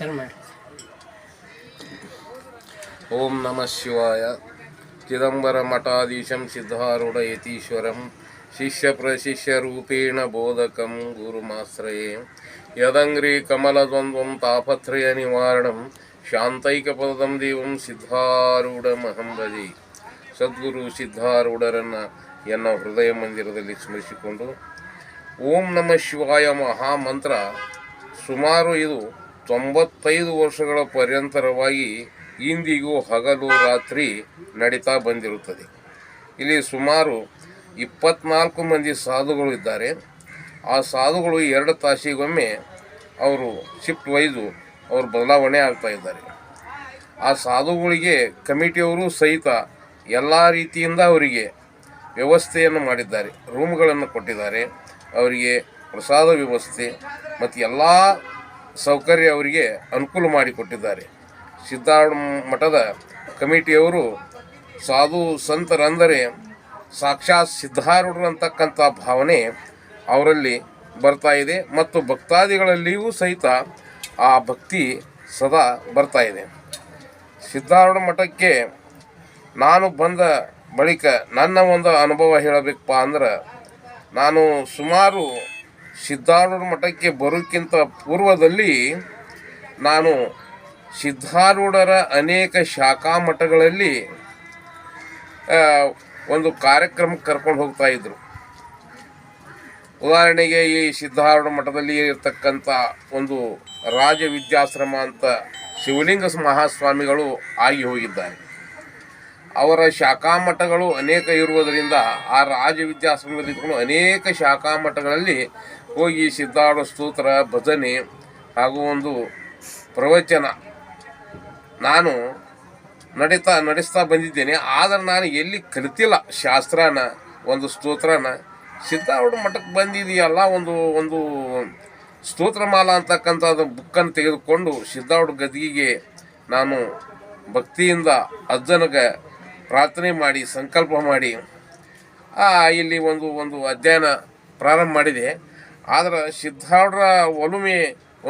ಚಲ್ ಮಾಡಿ. ಓಂ ನಮಃ ಶಿವಾಯ. ಚಿದಂಬರ ಮಠಾಧೀಶಂ ಸಿದ್ಧಾರೂಢ ಯತೀಶ್ವರಂ ಶಿಷ್ಯ ಪ್ರಶಿಷ್ಯ ರೂಪೇಣ ಬೋಧಕಂ ಗುರುಮಾಶ್ರಯೇ. ಯದಂಗ್ರಿ ಕಮಲದ್ವಂದ್ವಂ ತಾಪತ್ರಯ ನಿವಾರಣಂ. ಶಾಂತೈಕಪದಂ ದೇವಂ ಸಿದ್ಧಾರೂಢಮಹಂ ಮಹಂಬದಿ ಸದ್ಗುರು ಸಿದ್ಧಾರೂಢರನ್ನು ಎನ್ನ ಹೃದಯ ಮಂದಿರದಲ್ಲಿ ಸ್ಮರಿಸಿಕೊಂಡು, ಓಂ ನಮಃ ಶಿವಾಯ ಮಹಾಮಂತ್ರ. ಸುಮಾರು ಇದು ತೊಂಬತ್ತೈದು ವರ್ಷಗಳ ಪರ್ಯಂತರವಾಗಿ ಇಂದಿಗೂ ಹಗಲು ರಾತ್ರಿ ನಡೀತಾ ಬಂದಿರುತ್ತದೆ. ಇಲ್ಲಿ ಸುಮಾರು ಇಪ್ಪತ್ನಾಲ್ಕು ಮಂದಿ ಸಾಧುಗಳು ಇದ್ದಾರೆ. ಆ ಸಾಧುಗಳು ಎರಡು ತಾಸಿಗೊಮ್ಮೆ ಅವರು ಶಿಫ್ಟ್ ವೈಸು ಅವರು ಬದಲಾವಣೆ ಆಗ್ತಾ ಇದ್ದಾರೆ. ಆ ಸಾಧುಗಳಿಗೆ ಕಮಿಟಿಯವರು ಸಹಿತ ಎಲ್ಲ ರೀತಿಯಿಂದ ಅವರಿಗೆ ವ್ಯವಸ್ಥೆಯನ್ನು ಮಾಡಿದ್ದಾರೆ. ರೂಮ್ಗಳನ್ನು ಕೊಟ್ಟಿದ್ದಾರೆ. ಅವರಿಗೆ ಪ್ರಸಾದ ವ್ಯವಸ್ಥೆ ಮತ್ತು ಎಲ್ಲ ಸೌಕರ್ಯ ಅವರಿಗೆ ಅನುಕೂಲ ಮಾಡಿಕೊಟ್ಟಿದ್ದಾರೆ ಸಿದ್ಧಾರೂಢ ಮಠದ ಕಮಿಟಿಯವರು ಸಾಧು ಸಂತರಂದರೆ ಸಾಕ್ಷಾತ್ ಸಿದ್ಧಾರೂಢರು ಅಂತಕ್ಕಂಥ ಭಾವನೆ ಅವರಲ್ಲಿ ಬರ್ತಾ ಇದೆ ಮತ್ತು ಭಕ್ತಾದಿಗಳಲ್ಲಿಯೂ ಸಹಿತ ಆ ಭಕ್ತಿ ಸದಾ ಬರ್ತಾ ಇದೆ. ಸಿದ್ಧಾರೂಢ ಮಠಕ್ಕೆ ನಾನು ಬಂದ ಬಳಿಕ ನನ್ನ ಒಂದು ಅನುಭವ ಹೇಳಬೇಕಪ್ಪ ಅಂದ್ರೆ ನಾನು ಸುಮಾರು ಸಿದ್ಧಾರೂಢ ಮಠಕ್ಕೆ ಬರೋಕ್ಕಿಂತ ಪೂರ್ವದಲ್ಲಿ ನಾನು ಸಿದ್ಧಾರೂಢರ ಅನೇಕ ಶಾಖಾ ಮಠಗಳಲ್ಲಿ ಒಂದು ಕಾರ್ಯಕ್ರಮಕ್ಕೆ ಕರ್ಕೊಂಡು ಹೋಗ್ತಾ ಇದ್ರು. ಉದಾಹರಣೆಗೆ ಈ ಸಿದ್ಧಾರೂಢ ಮಠದಲ್ಲಿ ಇರತಕ್ಕಂಥ ಒಂದು ರಾಜ ವಿದ್ಯಾಶ್ರಮ ಅಂತ ಶಿವಲಿಂಗ ಮಹಾಸ್ವಾಮಿಗಳು ಆಗಿ ಹೋಗಿದ್ದಾರೆ. ಅವರ ಶಾಖಾ ಮಠಗಳು ಅನೇಕ ಇರುವುದರಿಂದ ಆ ರಾಜ ವಿದ್ಯಾಶ್ರಮದಲ್ಲಿ ಅನೇಕ ಶಾಖಾ ಮಠಗಳಲ್ಲಿ ಹೋಗಿ ಸಿದ್ಧಾರ್ಥ ಸ್ತೋತ್ರ, ಭಜನೆ ಹಾಗೂ ಒಂದು ಪ್ರವಚನ. ನಾನು ನಡೀತಾ, ನಡೆಸ್ತಾ ಬಂದಿದ್ದೇನೆ, ಆದರೆ ನಾನು ಎಲ್ಲಿ ಕಲಿತಿಲ್ಲ ಶಾಸ್ತ್ರನ, ಒಂದು ಸ್ತೋತ್ರನ. ಸಿದ್ಧಾರೂಢ ಮಠಕ್ಕೆ ಬಂದಿದೆಯಲ್ಲ, ಒಂದು ಒಂದು ಸ್ತೋತ್ರಮಾಲ ಅಂತಕ್ಕಂಥದ್ದು ಬುಕ್ಕನ್ನು ತೆಗೆದುಕೊಂಡು ಸಿದ್ಧಾರೂಢ ಗದಿಗೆ ನಾನು ಭಕ್ತಿಯಿಂದ ಅಜ್ಜನಿಗೆ ಪ್ರಾರ್ಥನೆ ಮಾಡಿ, ಸಂಕಲ್ಪ ಮಾಡಿ ಇಲ್ಲಿ ಒಂದು ಒಂದು ಅಧ್ಯಯನ ಪ್ರಾರಂಭ ಮಾಡಿದೆ. ಆದರೆ ಸಿದ್ಧಾರ್ಡ್ರ ಒಲುಮೆ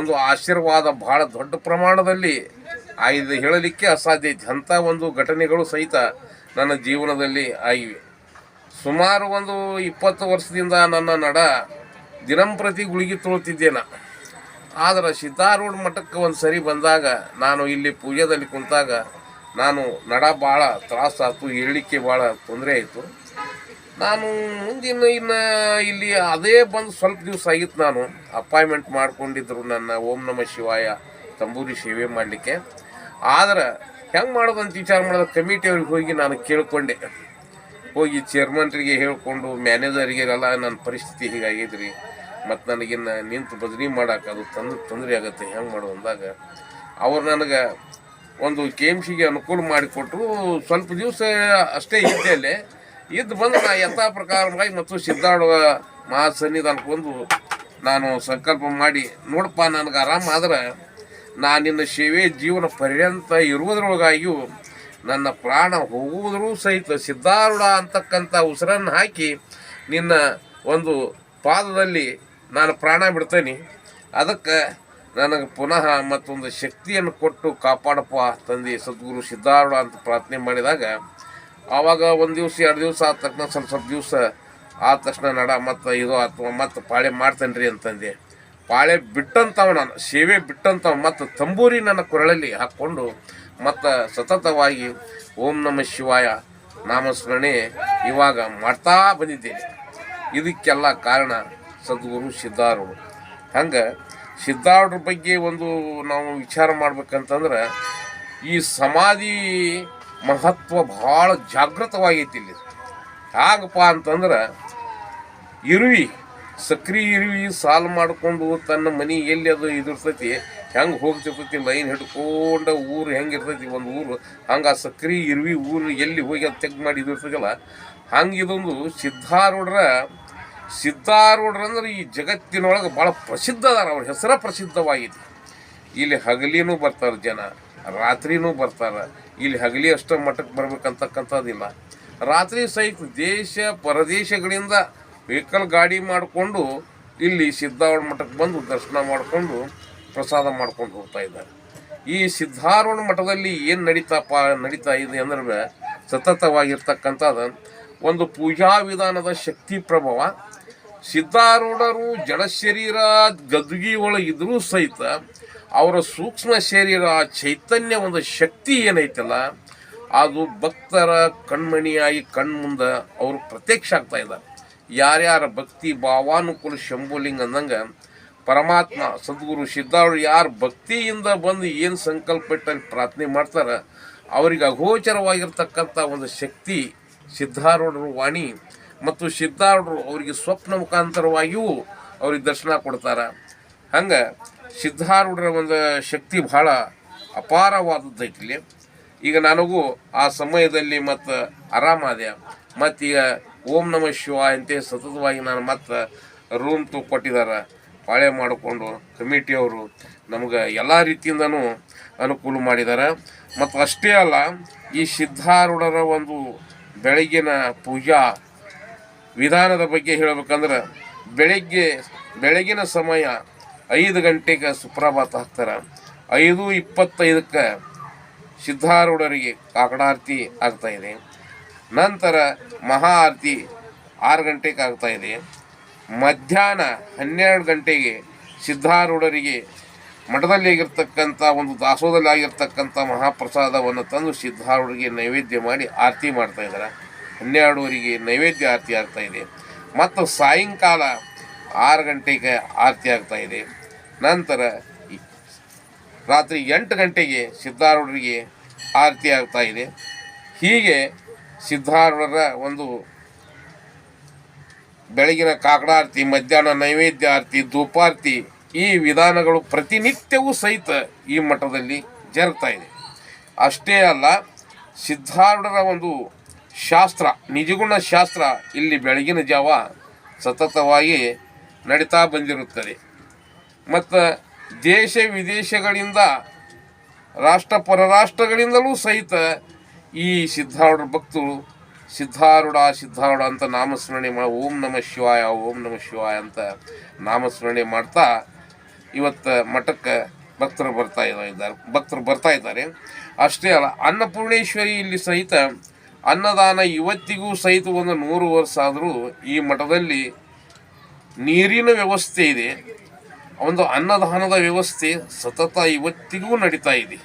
ಒಂದು ಆಶೀರ್ವಾದ ಬಹಳ ದೊಡ್ಡ ಪ್ರಮಾಣದಲ್ಲಿ ಇದು ಹೇಳಲಿಕ್ಕೆ ಅಸಾಧ್ಯ ಐತಿ. ಅಂಥ ಒಂದು ಘಟನೆಗಳು ಸಹಿತ ನನ್ನ ಜೀವನದಲ್ಲಿ ಆಗಿವೆ. ಸುಮಾರು ಒಂದು ಇಪ್ಪತ್ತು ವರ್ಷದಿಂದ ನನ್ನ ನಡ ದಿನಂಪ್ರತಿ ಗುಳಿಗೆ ತೊಳ್ತಿದ್ದೆ ನಾ. ಆದರೆ ಸಿದ್ಧಾರೂಢ ಮಠಕ್ಕೆ ಒಂದು ಸರಿ ಬಂದಾಗ ನಾನು ಇಲ್ಲಿ ಪೂಜೆದಲ್ಲಿ ಕುಂತಾಗ ನಾನು ನಡ ಭಾಳ ತ್ರಾಸಾಯ್ತು ಹೇಳಲಿಕ್ಕೆ ಭಾಳ ತೊಂದರೆ ಆಯಿತು. ನಾನು ಮುಂದಿನ ಇನ್ನು ಇಲ್ಲಿ ಅದೇ ಬಂದು ಸ್ವಲ್ಪ ದಿವಸ ಆಗಿತ್ತು ನಾನು. ಅಪಾಯಿಂಟ್ಮೆಂಟ್ ಮಾಡ್ಕೊಂಡಿದ್ರು ನನ್ನ ಓಂ ನಮ ಶಿವಾಯ ತಂಬೂರಿ ಸೇವೆ ಮಾಡಲಿಕ್ಕೆ. ಆದ್ರೆ ಹೆಂಗೆ ಮಾಡೋದು ಅಂತ ವಿಚಾರ ಮಾಡಿದ ಕಮಿಟಿಯವ್ರಿಗೆ ಹೋಗಿ ನಾನು ಕೇಳ್ಕೊಂಡೆ. ಹೋಗಿ ಚೇರ್ಮನ್ರಿಗೆ ಹೇಳ್ಕೊಂಡು ಮ್ಯಾನೇಜರಿಗೆಲ್ಲ ನನ್ನ ಪರಿಸ್ಥಿತಿ ಹೀಗಾಗಿದ್ರಿ ಮತ್ತು ನನಗಿನ್ನ ನಿಂತು ಬದಲಿ ಮಾಡಕ್ಕೆ ಅದು ತಂದು, ತೊಂದರೆ ಆಗುತ್ತೆ. ಹೆಂಗೆ ಮಾಡೋದು? ಅಂದಾಗ ಅವ್ರು ನನಗೆ ಒಂದು ಕೆ ಎಂ ಸಿಗೆ ಅನುಕೂಲ ಮಾಡಿಕೊಟ್ರು. ಸ್ವಲ್ಪ ದಿವಸ ಅಷ್ಟೇ ಇದ್ದೆ ಇದ್ದು ಬಂದು ನಾ ಯಥಾ ಪ್ರಕಾರವಾಗಿ ಮತ್ತು ಸಿದ್ಧಾರೂಢ ಮಹಾಸನ್ನಿಧಾನಕ್ಕೆ ಬಂದು ನಾನು ಸಂಕಲ್ಪ ಮಾಡಿ, ನೋಡಪ್ಪ ನನಗೆ ಆರಾಮ ಆದ್ರೆ ನಾ ನಿನ್ನ ಸೇವೆ ಜೀವನ ಪರ್ಯಂತ ಇರುವುದರೊಳಗಾಗಿಯೂ ನನ್ನ ಪ್ರಾಣ ಹೋಗುವುದರೂ ಸಹಿತ ಸಿದ್ಧಾರೂಢ ಅಂತಕ್ಕಂಥ ಉಸಿರನ್ನು ಹಾಕಿ ನಿನ್ನ ಒಂದು ಪಾದದಲ್ಲಿ ನಾನು ಪ್ರಾಣ ಬಿಡ್ತೇನೆ. ಅದಕ್ಕೆ ನನಗೆ ಪುನಃ ಮತ್ತೊಂದು ಶಕ್ತಿಯನ್ನು ಕೊಟ್ಟು ಕಾಪಾಡಪ್ಪ ತಂದೆ ಸದ್ಗುರು ಸಿದ್ಧಾರೂಢ ಅಂತ ಪ್ರಾರ್ಥನೆ ಮಾಡಿದಾಗ ಆವಾಗ ಒಂದು ದಿವಸ, ಎರಡು ದಿವಸ ಆದ ತಕ್ಷಣ ಸ್ವಲ್ಪ ಸ್ವಲ್ಪ ದಿವಸ ಆದ ತಕ್ಷಣ ನಡ, ಮತ್ತು ಇದು ಅಥವಾ ಮತ್ತು ಪಾಳೆ ಮಾಡ್ತೇನೆ ರೀ ಅಂತಂದು. ಪಾಳೆ ಬಿಟ್ಟಂತವ ನಾನು, ಸೇವೆ ಬಿಟ್ಟಂತವ, ಮತ್ತು ತಂಬೂರಿ ನನ್ನ ಕೊರಳಲ್ಲಿ ಹಾಕ್ಕೊಂಡು ಮತ್ತು ಸತತವಾಗಿ ಓಂ ನಮ ಶಿವಾಯ ನಾಮಸ್ಮರಣೆ ಇವಾಗ ಮಾಡ್ತಾ ಬಂದಿದ್ದೇನೆ. ಇದಕ್ಕೆಲ್ಲ ಕಾರಣ ಸದ್ಗುರು ಸಿದ್ಧಾರೂಢ. ಹಂಗೆ ಸಿದ್ಧಾರೂಢರ ಬಗ್ಗೆ ಒಂದು ನಾವು ವಿಚಾರ ಮಾಡ್ಬೇಕಂತಂದ್ರೆ ಈ ಸಮಾಧಿ ಮಹತ್ವ ಭಾಳ ಜಾಗೃತವಾಗೈತಿ ಇಲ್ಲಿ. ಹೇಗಪ್ಪ ಅಂತಂದ್ರೆ ಇರುವಿ ಸಕ್ರಿ ಇರುವಿ ಸಾಲು ಮಾಡಿಕೊಂಡು ತನ್ನ ಮನೆ ಎಲ್ಲಿ ಅದು ಇದಿರ್ತೈತಿ, ಹೆಂಗೆ ಹೋಗ್ತಿರ್ತೈತಿ, ಲೈನ್ ಹಿಡ್ಕೊಂಡು ಊರು ಹೆಂಗಿರ್ತೈತಿ ಒಂದು ಊರು, ಹಂಗೆ ಆ ಸಕ್ರಿ ಇರುವಿ ಊರು ಎಲ್ಲಿ ಹೋಗಿ ಅದು ತೆಗ್ ಮಾಡಿ ಇದಿರ್ತೈತಲ್ಲ, ಹಂಗೆ ಇದೊಂದು ಸಿದ್ಧಾರೂಢರು ಅಂದ್ರೆ ಈ ಜಗತ್ತಿನೊಳಗೆ ಭಾಳ ಪ್ರಸಿದ್ಧ ಅದಾರ, ಅವ್ರ ಹೆಸರ ಪ್ರಸಿದ್ಧವಾಗಿದೆ. ಇಲ್ಲಿ ಹಗಲಿನೂ ಬರ್ತಾರೆ ಜನ. ರಾತ್ರಿನೂ ಬರ್ತಾರೆ. ಇಲ್ಲಿ ಹಗಲಿ ಅಷ್ಟ ಮಠಕ್ಕೆ ಬರ್ಬೇಕಂತಕ್ಕಂಥದ್ದಿಲ್ಲ ರಾತ್ರಿ ಸಹಿತ ದೇಶ ಪರದೇಶಗಳಿಂದ ವೆಹಿಕಲ್ ಗಾಡಿ ಮಾಡಿಕೊಂಡು ಇಲ್ಲಿ ಸಿದ್ಧಾರೂಢ ಮಠಕ್ಕೆ ಬಂದು ದರ್ಶನ ಮಾಡಿಕೊಂಡು ಪ್ರಸಾದ ಮಾಡ್ಕೊಂಡು ಹೋಗ್ತಾ ಇದ್ದಾರೆ. ಈ ಸಿದ್ಧಾರೂಢ ಮಠದಲ್ಲಿ ಏನು ನಡೀತಪ್ಪ ನಡೀತಾ ಇದೆ ಅಂದ್ರೆ ಸತತವಾಗಿರ್ತಕ್ಕಂಥದ್ದು ಒಂದು ಪೂಜಾ ವಿಧಾನದ ಶಕ್ತಿ ಪ್ರಭಾವ. ಸಿದ್ಧಾರೂಢರು ಜಡಶರೀರ ಗದ್ದುಗಿ ಒಳಗಿದ್ರೂ ಸಹಿತ ಅವರ ಸೂಕ್ಷ್ಮ ಶರೀರ ಆ ಚೈತನ್ಯ ಒಂದು ಶಕ್ತಿ ಏನೈತಲ್ಲ, ಅದು ಭಕ್ತರ ಕಣ್ಮಣಿಯಾಗಿ ಕಣ್ಮುಂದೆ ಅವರು ಪ್ರತ್ಯಕ್ಷ ಆಗ್ತಾ ಇದ್ದಾರೆ. ಯಾರ್ಯಾರ ಭಕ್ತಿ ಭಾವಾನುಕೂಲ ಶಂಭುಲಿಂಗ್ ಅಂದಂಗೆ ಪರಮಾತ್ಮ, ಸದ್ಗುರು ಸಿದ್ಧಾರು ಯಾರು ಭಕ್ತಿಯಿಂದ ಬಂದು ಏನು ಸಂಕಲ್ಪ ಇಟ್ಟಲ್ಲಿ ಪ್ರಾರ್ಥನೆ ಮಾಡ್ತಾರೆ, ಅವರಿಗೆ ಅಗೋಚರವಾಗಿರ್ತಕ್ಕಂಥ ಒಂದು ಶಕ್ತಿ ಸಿದ್ಧಾರೂಢರ ವಾಣಿ ಮತ್ತು ಸಿದ್ಧಾರೂಢರು ಅವರಿಗೆ ಸ್ವಪ್ನ ಮುಖಾಂತರವಾಗಿಯೂ ಅವ್ರಿಗೆ ದರ್ಶನ ಕೊಡ್ತಾರೆ. ಹಂಗೆ ಸಿದ್ಧಾರೂಢರ ಒಂದು ಶಕ್ತಿ ಬಹಳ ಅಪಾರವಾದದ್ದೈತಿ ಇಲ್ಲಿ ಈಗ ನನಗೂ ಆ ಸಮಯದಲ್ಲಿ ಮತ್ತು ಆರಾಮಾದೆ ಈಗ ಓಂ ನಮ ಶಿವ ಅಂತ ಸತತವಾಗಿ ನಾನು ಮತ್ತು ರೂಮ್ ತು ಕೊಟ್ಟಿದ್ದಾರೆ ಪಾಳೆ ಮಾಡಿಕೊಂಡು ಕಮಿಟಿಯವರು ನಮ್ಗೆ ಎಲ್ಲ ರೀತಿಯಿಂದನೂ ಅನುಕೂಲ ಮಾಡಿದ್ದಾರೆ ಮತ್ತು ಅಷ್ಟೇ ಅಲ್ಲ, ಈ ಸಿದ್ಧಾರೂಢರ ಒಂದು ಬೆಳಗಿನ ಪೂಜಾ ವಿಧಾನದ ಬಗ್ಗೆ ಹೇಳಬೇಕಂದ್ರೆ ಬೆಳಗ್ಗೆ, ಬೆಳಗಿನ ಸಮಯ ಐದು ಗಂಟೆಗೆ ಸುಪ್ರಭಾತ ಹಾಕ್ತಾರೆ. ಐದು ಇಪ್ಪತ್ತೈದಕ್ಕೆ ಸಿದ್ಧಾರೂಢರಿಗೆ ಕಾಕಡಾರತಿ ಇದೆ. ನಂತರ ಮಹಾ ಆರತಿ ಆರು ಗಂಟೆಗೆ ಆಗ್ತಾ ಇದೆ. ಮಧ್ಯಾಹ್ನ ಹನ್ನೆರಡು ಗಂಟೆಗೆ ಸಿದ್ಧಾರೂಢರಿಗೆ ಮಠದಲ್ಲಿ ಆಗಿರ್ತಕ್ಕಂಥ ಒಂದು ದಾಸೋದಲ್ಲಿ ಆಗಿರ್ತಕ್ಕಂಥ ಮಹಾಪ್ರಸಾದವನ್ನು ತಂದು ಸಿದ್ಧಾರೂಢರಿಗೆ ನೈವೇದ್ಯ ಮಾಡಿ ಆರತಿ ಮಾಡ್ತಾ ಇದ್ದಾರೆ. ಹನ್ನೆರಡುವರೆಗೆ ನೈವೇದ್ಯ ಆರತಿ ಆಗ್ತಾ ಇದೆ. ಮತ್ತು ಸಾಯಂಕಾಲ ಆರು ಗಂಟೆಗೆ ಆರತಿ ಆಗ್ತಾ ಇದೆ. ನಂತರ ರಾತ್ರಿ ಎಂಟು ಗಂಟೆಗೆ ಸಿದ್ಧಾರೂಢರಿಗೆ ಆರತಿ ಆಗ್ತಾ ಇದೆ. ಹೀಗೆ ಸಿದ್ಧಾರೂಢರ ಒಂದು ಬೆಳಗಿನ ಕಾಕಡಾರತಿ, ಮಧ್ಯಾಹ್ನ ನೈವೇದ್ಯ ಆರತಿ ಧೂಪಾರತಿ ಈ ವಿಧಾನಗಳು ಪ್ರತಿನಿತ್ಯವೂ ಸಹಿತ ಈ ಮಠದಲ್ಲಿ ಜರುಗ್ತಾ ಇದೆ. ಅಷ್ಟೇ ಅಲ್ಲ, ಸಿದ್ಧಾರೂಢರ ಒಂದು ಶಾಸ್ತ್ರ, ನಿಜಗುಣ ಶಾಸ್ತ್ರ ಇಲ್ಲಿ ಬೆಳಗಿನ ಜಾವ ಸತತವಾಗಿ ನಡೀತಾ ಬಂದಿರುತ್ತದೆ. ಮತ್ತು ದೇಶ ವಿದೇಶಗಳಿಂದ ರಾಷ್ಟ್ರ ಪರರಾಷ್ಟ್ರಗಳಿಂದಲೂ ಸಹಿತ ಈ ಸಿದ್ಧಾರೂಢ ಭಕ್ತರು ಸಿದ್ಧಾರೂಢ ಸಿದ್ಧಾರೂಢ ಅಂತ ನಾಮಸ್ಮರಣೆ ಮಾ, ಓಂ ನಮ ಶಿವಾಯ, ಓಂ ನಮ ಶಿವಾಯ ಅಂತ ನಾಮಸ್ಮರಣೆ ಮಾಡ್ತಾ ಇವತ್ತು ಮಠಕ್ಕೆ ಭಕ್ತರು ಬರ್ತಾ ಇದ್ದಾರೆ, ಭಕ್ತರು ಬರ್ತಾ ಇದ್ದಾರೆ. ಅಷ್ಟೇ ಅಲ್ಲ, ಅನ್ನಪೂರ್ಣೇಶ್ವರಿ ಇಲ್ಲಿ ಸಹಿತ ಅನ್ನದಾನ ಇವತ್ತಿಗೂ ಸಹಿತ ಒಂದು ನೂರು ವರ್ಷ ಆದರೂ ಈ ಮಠದಲ್ಲಿ ನೀರಿನ ವ್ಯವಸ್ಥೆ ಇದೆ. ಒಂದು ಅನ್ನದಾನದ ವ್ಯವಸ್ಥೆ ಸತತ ಇವತ್ತಿಗೂ ನಡೀತಾ ಇದೆ.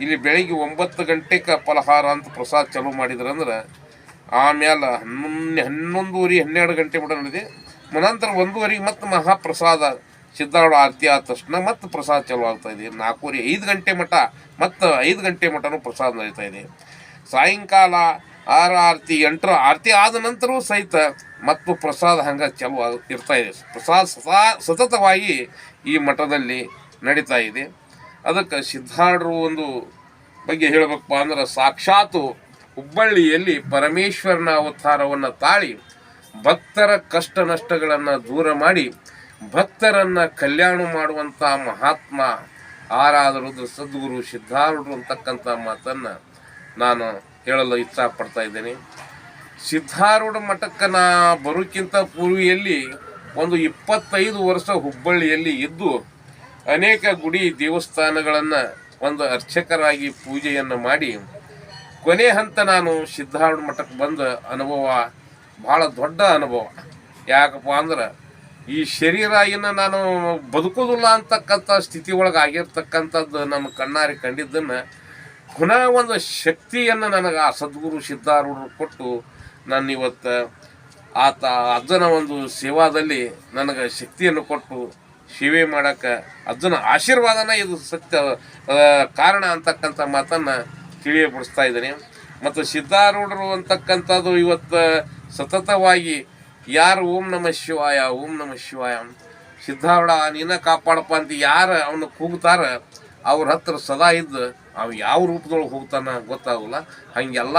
ಇಲ್ಲಿ ಬೆಳಿಗ್ಗೆ ಒಂಬತ್ತು ಗಂಟೆಗೆ ಫಲಹಾರ ಅಂತ ಪ್ರಸಾದ ಚಾಲೂ ಮಾಡಿದ್ರಂದ್ರೆ ಆಮೇಲೆ ಹನ್ನೊಂದು, ಹನ್ನೊಂದುವರೆ, ಹನ್ನೆರಡು ಗಂಟೆ ಮಟ ನಡೆದಿದೆ. ಮನಂತರ ಒಂದೂವರೆಗೆ ಮತ್ತೆ ಮಹಾಪ್ರಸಾದ ಸಿದ್ಧಾರೂಢ ಆರತಿ ಆದ ತಕ್ಷಣ ಮತ್ತೆ ಪ್ರಸಾದ ಚಾಲೂ ಆಗ್ತಾ ಇದೆ. ನಾಲ್ಕೂವರೆ, ಐದು ಗಂಟೆ ಮಠ ಮತ್ತು ಐದು ಗಂಟೆ ಮಟನೂ ಪ್ರಸಾದ ನಡೀತಾ ಇದೆ. ಸಾಯಂಕಾಲ ಆರು ಆರತಿ, ಎಂಟರ ಆರತಿ ಆದ ನಂತರವೂ ಸಹಿತ ಮತ್ತು ಪ್ರಸಾದ ಹಂಗೆ ಚಾಲೂ ಆಗ, ಇರ್ತಾ ಇದೆ. ಪ್ರಸಾದ ಸದಾ ಸತತವಾಗಿ ಈ ಮಠದಲ್ಲಿ ನಡೀತಾ ಇದೆ. ಅದಕ್ಕೆ ಸಿದ್ಧಾರ್ಢರು ಒಂದು ಬಗ್ಗೆ ಹೇಳಬೇಕಪ್ಪ ಅಂದ್ರೆ ಸಾಕ್ಷಾತ್ ಹುಬ್ಬಳ್ಳಿಯಲ್ಲಿ ಪರಮೇಶ್ವರನ ಅವತಾರವನ್ನು ತಾಳಿ ಭಕ್ತರ ಕಷ್ಟ ನಷ್ಟಗಳನ್ನು ದೂರ ಮಾಡಿ ಭಕ್ತರನ್ನು ಕಲ್ಯಾಣ ಮಾಡುವಂಥ ಮಹಾತ್ಮ ಆರಾಧರು ಸದ್ಗುರು ಸಿದ್ಧಾರೂಢರು ಅಂತಕ್ಕಂಥ ಮಾತನ್ನು ನಾನು ಹೇಳಲು ಇಚ್ಛಪಡ್ತಾ ಇದ್ದೇನೆ. ಸಿದ್ಧಾರೂಢ ಮಠಕ್ಕೆ ನಾ ಬರೋಕ್ಕಿಂತ ಪೂರ್ವಿಯಲ್ಲಿ ಒಂದು ಇಪ್ಪತ್ತೈದು ವರ್ಷ ಹುಬ್ಬಳ್ಳಿಯಲ್ಲಿ ಇದ್ದು ಅನೇಕ ಗುಡಿ ದೇವಸ್ಥಾನಗಳನ್ನು ಒಂದು ಅರ್ಚಕರಾಗಿ ಪೂಜೆಯನ್ನು ಮಾಡಿ ಕೊನೆ ಹಂತ ನಾನು ಸಿದ್ಧಾರೂಢ ಮಠಕ್ಕೆ ಬಂದ ಅನುಭವ ಭಾಳ ದೊಡ್ಡ ಅನುಭವ. ಯಾಕಪ್ಪ ಅಂದ್ರೆ ಈ ಶರೀರ ಇನ್ನು ನಾನು ಬದುಕೋದಿಲ್ಲ ಅಂತಕ್ಕಂಥ ಸ್ಥಿತಿ ಒಳಗೆ ಆಗಿರ್ತಕ್ಕಂಥದ್ದು ನಮ್ಮ ಕಣ್ಣಾರಿ ಕಂಡಿದ್ದನ್ನು ಪುನಃ ಒಂದು ಶಕ್ತಿಯನ್ನು ನನಗೆ ಆ ಸದ್ಗುರು ಸಿದ್ಧಾರೂಢರು ಕೊಟ್ಟು ನಾನು ಇವತ್ತು ಆತ ಅಜ್ಜನ ಒಂದು ಸೇವಾದಲ್ಲಿ ನನಗೆ ಶಕ್ತಿಯನ್ನು ಕೊಟ್ಟು ಸೇವೆ ಮಾಡೋಕ್ಕೆ ಅಜ್ಜನ ಆಶೀರ್ವಾದನ ಇದು ಸತ್ಯ ಕಾರಣ ಅಂತಕ್ಕಂಥ ಮಾತನ್ನು ತಿಳಿಯಪಡಿಸ್ತಾ ಇದ್ದೀನಿ. ಮತ್ತು ಸಿದ್ಧಾರೂಢರು ಅಂತಕ್ಕಂಥದ್ದು ಇವತ್ತು ಸತತವಾಗಿ ಯಾರು ಓಂ ನಮ ಶಿವಾಯ, ಓಂ ನಮ ಶಿವಾಯ, ಸಿದ್ಧಾರೂಢ ನೀನ ಕಾಪಾಡಪ್ಪ ಅಂತ ಯಾರು ಅವನು ಕೂಗ್ತಾರ ಅವ್ರ ಹತ್ರ ಸದಾ ಇದ್ದು ಅವು ಯಾವ ರೂಪದೊಳಗೆ ಹೋಗ್ತಾನ ಗೊತ್ತಾಗಲ್ಲ. ಹಾಗೆಲ್ಲ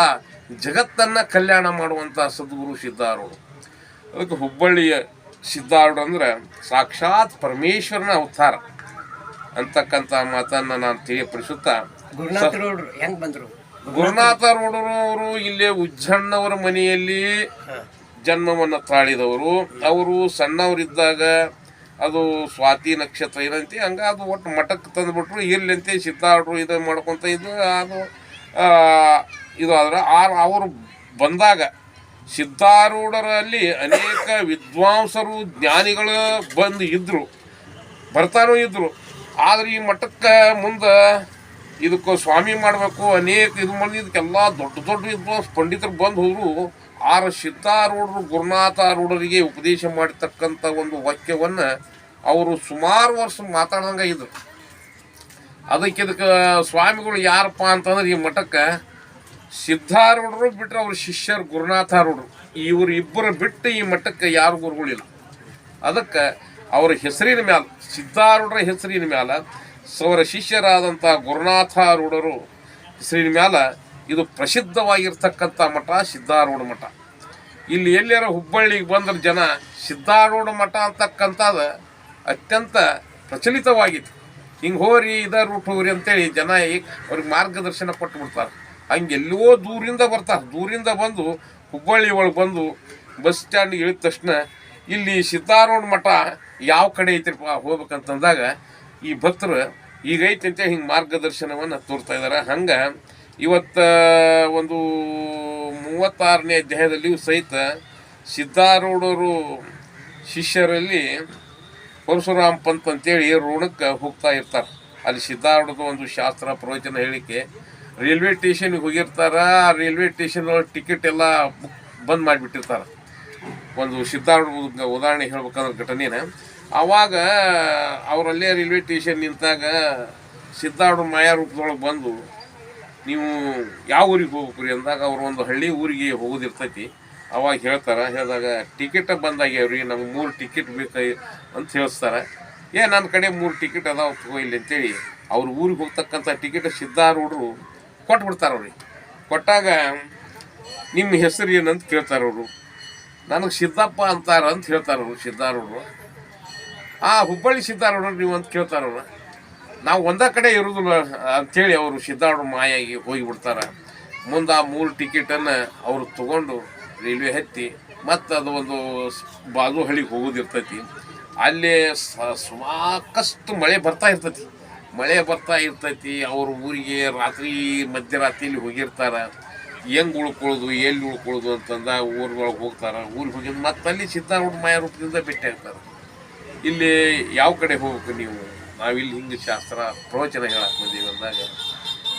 ಜಗತ್ತನ್ನು ಕಲ್ಯಾಣ ಮಾಡುವಂಥ ಸದ್ಗುರು ಸಿದ್ಧಾರೂಢ. ಅದಕ್ಕೆ ಹುಬ್ಬಳ್ಳಿಯ ಸಿದ್ಧಾರೂಢ ಅಂದ್ರೆ ಸಾಕ್ಷಾತ್ ಪರಮೇಶ್ವರನ ಅವತಾರ ಅಂತಕ್ಕಂಥ ಮಾತನ್ನು ನಾನು ತಿಳಿಯಪಡಿಸುತ್ತಾ. ಹೆಂಗ್ ಬಂದ್ರು? ಗುರುನಾಥ ರೋಡರವರು ಇಲ್ಲೇ ಉಜ್ಜಣ್ಣವರ ಮನೆಯಲ್ಲಿ ಜನ್ಮವನ್ನು ತಾಳಿದವರು. ಅವರು ಸಣ್ಣವರಿದ್ದಾಗ ಅದು ಸ್ವಾತಿ ನಕ್ಷತ್ರ ಏನಂತೆ, ಹಂಗೆ ಅದು ಒಟ್ಟು ಮಠಕ್ಕೆ ತಂದುಬಿಟ್ರು, ಇಲ್ಲಂತೆ ಸಿದ್ಧಾರ್ಡ್ರು ಇದು ಮಾಡ್ಕೊತ ಇದು, ಅದು ಇದು ಆದ್ರೆ ಆ ಅವರು ಬಂದಾಗ ಸಿದ್ಧಾರೂಢರಲ್ಲಿ ಅನೇಕ ವಿದ್ವಾಂಸರು, ಜ್ಞಾನಿಗಳು ಬಂದು ಇದ್ದರು ಬರ್ತಾನೂ ಇದ್ದರು ಆದರೆ ಈ ಮಠಕ್ಕೆ ಮುಂದೆ ಇದಕ್ಕೆ ಸ್ವಾಮಿ ಮಾಡಬೇಕು, ಅನೇಕ ಇದು ಮಾಡಿ, ಇದಕ್ಕೆಲ್ಲ ದೊಡ್ಡ ದೊಡ್ಡ ವಿದ್ವಾಂಸ ಪಂಡಿತರು ಬಂದು ಹೋದರು. ಆರ ಸಿದ್ಧಾರೂಢರು ಗುರುನಾಥಾರೂಢರಿಗೆ ಉಪದೇಶ ಮಾಡಿರ್ತಕ್ಕಂಥ ಒಂದು ವಾಕ್ಯವನ್ನು ಅವರು ಸುಮಾರು ವರ್ಷ ಮಾತಾಡ್ದಂಗೆ ಇದ್ರು. ಅದಕ್ಕೆ ಇದಕ್ಕೆ ಸ್ವಾಮಿಗಳು ಯಾರಪ್ಪ ಅಂತಂದ್ರೆ ಈ ಮಠಕ್ಕೆ ಸಿದ್ಧಾರೂಢರು ಬಿಟ್ಟರೆ ಅವ್ರ ಶಿಷ್ಯರು ಗುರುನಾಥಾರೂಢರು. ಇವರು ಇಬ್ಬರು ಬಿಟ್ಟು ಈ ಮಠಕ್ಕೆ ಯಾರು ಗುರುಗಳಿಲ್ಲ. ಅದಕ್ಕೆ ಅವರ ಹೆಸರಿನ ಮ್ಯಾಲ, ಸಿದ್ಧಾರೂಢರ ಹೆಸರಿನ ಮ್ಯಾಲ ಅವರ ಶಿಷ್ಯರಾದಂಥ ಗುರುನಾಥಾರೂಢರು ಹೆಸರಿನ ಮ್ಯಾಲ ಇದು ಪ್ರಸಿದ್ಧವಾಗಿರ್ತಕ್ಕಂಥ ಮಠ ಸಿದ್ಧಾರೂಢ ಮಠ. ಇಲ್ಲಿ ಎಲ್ಲಾರ ಹುಬ್ಬಳ್ಳಿಗೆ ಬಂದ್ರೆ ಜನ ಸಿದ್ಧಾರೂಢ ಮಠ ಅಂತಕ್ಕಂಥದ್ದು ಅತ್ಯಂತ ಪ್ರಚಲಿತವಾಗಿತ್ತು. ಹಿಂಗೆ ಹೋರಿ ಇದ ರೂಟ್ ಹೋಗ್ರಿ ಅಂತೇಳಿ ಜನ ಅವ್ರಿಗೆ ಮಾರ್ಗದರ್ಶನ ಕೊಟ್ಟು ಬಿಡ್ತಾರೆ. ಹಂಗೆ ಎಲ್ಲೋ ದೂರಿಂದ ಬರ್ತಾರೆ. ದೂರಿಂದ ಬಂದು ಹುಬ್ಬಳ್ಳಿ ಒಳಗೆ ಬಂದು ಬಸ್ ಸ್ಟ್ಯಾಂಡ್ಗೆ ಇಳಿದ ತಕ್ಷಣ ಇಲ್ಲಿ ಸಿದ್ಧಾರೂಢ ಮಠ ಯಾವ ಕಡೆ ಐತಿರಪ್ಪ ಹೋಗ್ಬೇಕಂತಂದಾಗ ಈ ಭಕ್ತರು ಈಗ ಅಂತೇಳಿ ಹಿಂಗೆ ಮಾರ್ಗದರ್ಶನವನ್ನು ತೋರ್ತಾ ಇದ್ದಾರೆ ಹಂಗೆ ಇವತ್ತು ಒಂದು ಮೂವತ್ತಾರನೇ ಅಧ್ಯಾಯದಲ್ಲಿಯೂ ಸಹಿತ ಸಿದ್ಧಾರೂಢರು ಶಿಷ್ಯರಲ್ಲಿ ಪರಶುರಾಮ್ ಪಂತ್ ಅಂತೇಳಿ ಋಣಕ್ಕೆ ಹೋಗ್ತಾ ಇರ್ತಾರೆ. ಅಲ್ಲಿ ಸಿದ್ಧಾರ್ಥದ ಒಂದು ಶಾಸ್ತ್ರ ಪ್ರವಚನ ಹೇಳಿಕೆ, ರೈಲ್ವೆ ಸ್ಟೇಷನ್ಗೆ ಹೋಗಿರ್ತಾರ ಆ ರೈಲ್ವೆ ಸ್ಟೇಷನ್ ಟಿಕೆಟ್ ಎಲ್ಲ ಬಂದ್ ಮಾಡಿಬಿಟ್ಟಿರ್ತಾರೆ. ಒಂದು ಸಿದ್ಧಾರ್ಥ ಉದಾಹರಣೆ ಹೇಳ್ಬೇಕಂದ್ರೆ ಘಟನೆನ. ಆವಾಗ ಅವರಲ್ಲೇ ರೈಲ್ವೆ ಸ್ಟೇಷನ್ ನಿಂತಾಗ ಸಿದ್ಧಾರ್ಥ ಮಾಯಾ ರೂಪದೊಳಗೆ ಬಂದು, ನೀವು ಯಾವ ಊರಿಗೆ ಹೋಗ್ಬೇಕ್ರಿ? ಅಂದಾಗ ಅವರು ಒಂದು ಹಳ್ಳಿ ಊರಿಗೆ ಹೋಗೋದಿರ್ತೈತಿ. ಅವಾಗ ಹೇಳ್ತಾರೆ, ಹೇಳಿದಾಗ, ಟಿಕೆಟ್ ಬಂದಾಗ್ಯಾವ್ರಿ ನಮ್ಗೆ ಮೂರು ಟಿಕೆಟ್ ಬೇಕಾಗಿ ಅಂತ ಹೇಳ್ತಾರೆ ಏ ನನ್ನ ಕಡೆ ಮೂರು ಟಿಕೆಟ್ ಅದಾವ ತಗೋ ಇಲ್ಲಿ ಅಂತೇಳಿ ಅವ್ರ ಊರಿಗೆ ಹೋಗ್ತಕ್ಕಂಥ ಟಿಕೆಟ್ ಸಿದ್ಧಾರೂಢರು ಕೊಟ್ಬಿಡ್ತಾರೆ ಅವ್ರಿಗೆ. ಕೊಟ್ಟಾಗ ನಿಮ್ಮ ಹೆಸರು ಏನಂತ ಕೇಳ್ತಾರೆ ಅವರು. ನನಗೆ ಸಿದ್ದಪ್ಪ ಅಂತಾರ ಅಂತ ಹೇಳ್ತಾರೆ ಅವರು ಸಿದ್ಧಾರೂಢರು ಆ ಹುಬ್ಬಳ್ಳಿ ಸಿದ್ಧಾರೂಢರು ನೀವು ಅಂತ ಕೇಳ್ತಾರೆ ಅವ್ರು. ನಾವು ಒಂದೇ ಕಡೆ ಇರೋದಿಲ್ಲ ಅಂಥೇಳಿ ಅವರು ಸಿದ್ಧಾರೂಢ ಮಾಯಾಗಿ ಹೋಗಿಬಿಡ್ತಾರೆ. ಮುಂದೆ ಆ ಮೂರು ಟಿಕೆಟನ್ನು ಅವರು ತಗೊಂಡು ರೈಲ್ವೆ ಹತ್ತಿ, ಮತ್ತು ಅದು ಒಂದು ಸ್- ಬಾಜು ಹಳ್ಳಿಗೆ ಹೋಗೋದಿರ್ತೈತಿ ಅಲ್ಲಿ ಸಾಕಷ್ಟು ಮಳೆ ಬರ್ತಾ ಇರ್ತೈತಿ. ಮಳೆ ಬರ್ತಾ ಇರ್ತೈತಿ, ಅವ್ರ ಊರಿಗೆ ರಾತ್ರಿ ಮಧ್ಯರಾತ್ರಿಯಲ್ಲಿ ಹೋಗಿರ್ತಾರೆ. ಹೆಂಗೆ ಉಳ್ಕೊಳ್ಳೋದು, ಎಲ್ಲಿ ಉಳ್ಕೊಳ್ಳೋದು ಅಂತಂದ ಊರುಗಳಿಗೆ ಹೋಗ್ತಾರೆ. ಊರಿಗೆ ಹೋಗಿ ಮತ್ತೆ ಅಲ್ಲಿ ಸಿದ್ಧಾರೂಢ ಮಾಯ ರೂಪದಿಂದ ಭೇಟಿ ಆಗ್ತಾರೆ ಇಲ್ಲಿ ಯಾವ ಕಡೆ ಹೋಗ್ಬೇಕು ನೀವು? ನಾವಿಲ್ಲಿ ಹಿಂಗೆ ಶಾಸ್ತ್ರ, ಪ್ರವಚನ ಹೇಳಕ್ಕೆ ಅಂದಾಗ.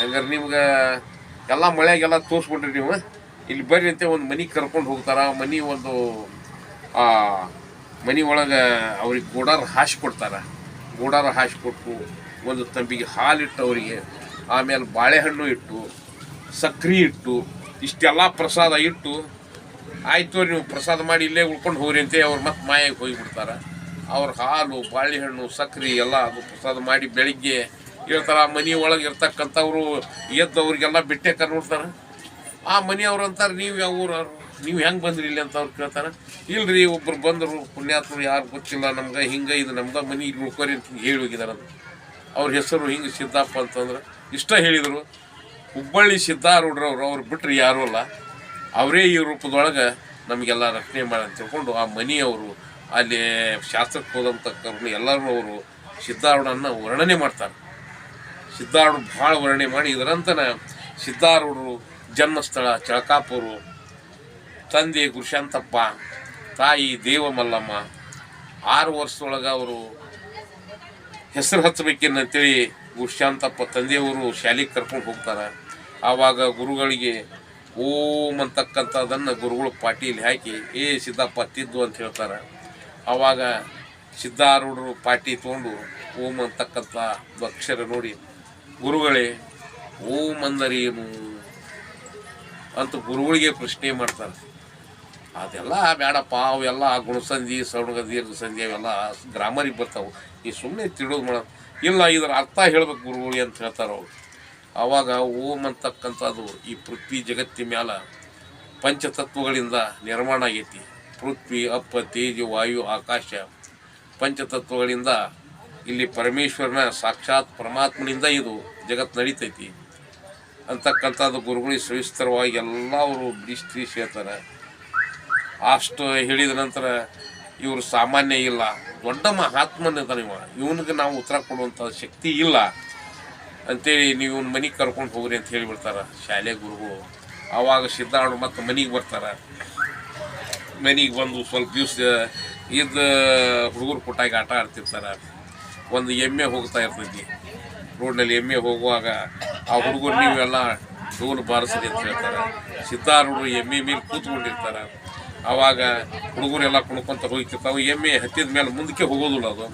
ಹಂಗಾರೆ ನಿಮ್ಗೆ ಎಲ್ಲ ಮಳೆಗೆಲ್ಲ ತೋರಿಸ್ಕೊಟ್ರಿ ನೀವು. ಇಲ್ಲಿ ಬರ್ರಿ ಅಂತ ಒಂದು ಮನೆ ಕರ್ಕೊಂಡು ಹೋಗ್ತಾರ. ಮನೆ ಒಂದು, ಆ, ಮನೆ ಒಳಗೆ ಅವ್ರಿಗೆ ಗೋಡಾರ ಹಾಸಿ ಕೊಡ್ತಾರೆ. ಗೋಡಾರ ಹಾಸಿ ಕೊಟ್ಟು ಒಂದು ತಂಬಿಗೆ ಹಾಲಿಟ್ಟು ಅವರಿಗೆ, ಆಮೇಲೆ ಬಾಳೆಹಣ್ಣು ಇಟ್ಟು, ಸಕ್ರೆ ಇಟ್ಟು, ಇಷ್ಟೆಲ್ಲ ಪ್ರಸಾದ ಇಟ್ಟು, ಆಯ್ತು ನೀವು ಪ್ರಸಾದ ಮಾಡಿ ಇಲ್ಲೇ ಉಳ್ಕೊಂಡು ಹೋಗ್ರಿ ಅಂತ ಅವ್ರು ಮತ್ತೆ ಮಾಯಾಗಿ ಹೋಗಿಬಿಡ್ತಾರೆ. ಅವ್ರ ಹಾಲು, ಬಾಳೆಹಣ್ಣು, ಸಕ್ರೆ ಎಲ್ಲ ಅದು ಪ್ರಸಾದ ಮಾಡಿ ಬೆಳಿಗ್ಗೆ ಹೇಳ್ತಾರೆ. ಆ ಮನೆ ಒಳಗೆ ಇರ್ತಕ್ಕಂಥವ್ರು ಎದ್ದವ್ರಿಗೆಲ್ಲ ಬಿಟ್ಟೆ ನೋಡ್ತಾರೆ ಆ ಮನೆಯವ್ರು ಅಂತಾರೆ, ನೀವು ಯಾವ ಊರವ್ರು ನೀವು ಹೆಂಗೆ ಬಂದ್ರಿ ಇಲ್ಲಿ? ಅಂತ ಅವ್ರು ಕೇಳ್ತಾರೆ. ಇಲ್ರಿ, ಒಬ್ರು ಬಂದರು, ಪುಣ್ಯಾತ್ಮರು ಯಾರು ಗೊತ್ತಿಲ್ಲ ನಮ್ಗೆ, ಹಿಂಗೆ ಇದು ನಮ್ಗೆ ಮನೆ ಇಲ್ಲಿ ಉಳ್ಕೊರಿ ಅಂತ ಹೇಳಿ ಹೋಗಿದಾರೆ ಅಂತ. ಅವ್ರ ಹೆಸರು ಹಿಂಗೆ ಸಿದ್ದಪ್ಪ ಅಂತಂದ್ರೆ, ಇಷ್ಟ ಹೇಳಿದರು. ಹುಬ್ಬಳ್ಳಿ ಅವರು ಅವ್ರು ಬಿಟ್ಟರೆ ಯಾರೂ ಅಲ್ಲ. ಅವರೇ ಈ ರೂಪದೊಳಗೆ ನಮಗೆಲ್ಲ ರಕ್ಷಣೆ ಮಾಡಿ ಅಂತ ತಿಳ್ಕೊಂಡು ಆ ಮನೆಯವರು, ಅಲ್ಲಿ ಶಾಸ್ತ್ರಕ್ಕೆ ಕರ್ಮ ಎಲ್ಲರೂ ಅವರು ಸಿದ್ಧಾರೂಢನ್ನು ವರ್ಣನೆ ಮಾಡ್ತಾರೆ. ಸಿದ್ಧಾರೂಢ ಭಾಳ ವರ್ಣನೆ ಮಾಡಿ, ಇದರಂತನ ಸಿದ್ಧಾರೂಢರು ಜನ್ಮಸ್ಥಳ, ಚಳಕಾಪುರು, ತಂದೆ ಗುರುಶಾಂತಪ್ಪ, ತಾಯಿ ದೇವ ಮಲ್ಲಮ್ಮ ಆರು ವರ್ಷದೊಳಗೆ ಅವರು ಹೆಸರು ಹಚ್ಚಬೇಕೇನಂತೇಳಿ ಗುರುಶಾಂತಪ್ಪ ತಂದೆಯವರು ಶಾಲೆಗೆ ಕರ್ಕೊಂಡು ಹೋಗ್ತಾರೆ. ಆವಾಗ ಗುರುಗಳಿಗೆ ಓಂ ಅಂತಕ್ಕಂಥದ್ದನ್ನು ಗುರುಗಳು ಪಾಟೀಲಿ ಹಾಕಿ, ಏ ಸಿದ್ದಪ್ಪ, ತಿದ್ದು ಅಂತ ಹೇಳ್ತಾರೆ. ಆವಾಗ ಸಿದ್ಧಾರೂಢರು ಪಾಟಿ ತೊಗೊಂಡು ಓಂ ಅಂತಕ್ಕಂಥ ಅಕ್ಷರ ನೋಡಿ, ಗುರುಗಳೇ, ಓಂ ಅಂದರೇನು ಅಂತ ಗುರುಗಳಿಗೆ ಪ್ರಶ್ನೆ ಮಾಡ್ತಾರೆ. ಅದೆಲ್ಲ ಬೇಡಪ್ಪ ಅವೆಲ್ಲ ಗುಣಸಂಧಿ ಸೌಣಗಂಧಿ ಸಂಧಿ ಅವೆಲ್ಲ ಗ್ರಾಮರಿಗೆ ಬರ್ತಾವೆ. ಈ ಸುಮ್ಮನೆ ತಿಳೋದು ಮಾಡ, ಇಲ್ಲ ಇದರ ಅರ್ಥ ಹೇಳ್ಬೇಕು ಗುರುಗಳಿಗೆ ಅಂತ ಹೇಳ್ತಾರೆ ಅವರು. ಆವಾಗ ಓಂ ಅಂತಕ್ಕಂಥದ್ದು ಈ ಪೃಥ್ವಿ ಜಗತ್ತಿನ ಮ್ಯಾಲ ಪಂಚತತ್ವಗಳಿಂದ ನಿರ್ಮಾಣ ಆಗೈತಿ. ಪೃಥ್ವಿ, ಅಪ್ಪ, ತೇಜ, ವಾಯು, ಆಕಾಶ ಪಂಚತತ್ವಗಳಿಂದ ಇಲ್ಲಿ ಪರಮೇಶ್ವರನ ಸಾಕ್ಷಾತ್ ಪರಮಾತ್ಮನಿಂದ ಇದು ಜಗತ್ತು ನಡೀತೈತಿ. ಅಂತಕ್ಕಂಥದ್ದು ಗುರುಗಳಿಗೆ ಸವಿಸ್ತರವಾಗಿ ಎಲ್ಲ ಅವರು ದೃಷ್ಟಿ ಹೇಳ್ತಾರೆ ಅಷ್ಟು ಹೇಳಿದ ನಂತರ ಇವರು ಸಾಮಾನ್ಯ ಇಲ್ಲ. ದೊಡ್ಡ ಮಹಾತ್ಮನಿದ್ದಾನೆ ಇವ. ಇವನಿಗೆ ನಾವು ಉತ್ತರ ಕೊಡುವಂಥ ಶಕ್ತಿ ಇಲ್ಲ. ಅಂತೇಳಿ ನೀವು ಇವ್ನ ಮನೆಗೆ ಕರ್ಕೊಂಡು ಹೋಗ್ರಿ ಅಂತ ಹೇಳಿಬಿಡ್ತಾರೆ ಶಾಲೆ ಗುರುಗಳು. ಆವಾಗ ಸಿದ್ಧಾರ್ಣ ಮತ್ತು ಮನೆಗೆ ಬರ್ತಾರೆ. ಮನೆಗೆ ಬಂದು ಸ್ವಲ್ಪ ದಿವಸ ಇದ್ದ ಹುಡುಗರು ಪುಟ್ಟಾಗಿ ಆಟ ಆಡ್ತಿರ್ತಾರೆ. ಒಂದು ಎಮ್ಮೆ ಹೋಗ್ತಾ ಇರ್ತೈತಿ. ರೋಡ್ನಲ್ಲಿ ಎಮ್ಮೆ ಹೋಗುವಾಗ ಆ ಹುಡುಗರು ನೀವೆಲ್ಲ ಡೋಲು ಬಾರಿಸಿದೆ ಅಂತ ಹೇಳ್ತಾರೆ. ಸಿದ್ಧಾರೂಢರು ಎಮ್ಮೆ ಮೇಲೆ ಕೂತ್ಕೊಂಡಿರ್ತಾರೆ. ಆವಾಗ ಹುಡುಗರೆಲ್ಲ ಕುಣ್ಕೊಂತ ಹೋಗ್ತಿರ್ತಾವೆ ಎಮ್ಮೆ ಹತ್ತಿದ ಮೇಲೆ ಮುಂದಕ್ಕೆ ಹೋಗೋದಿಲ್ಲ ಅದು.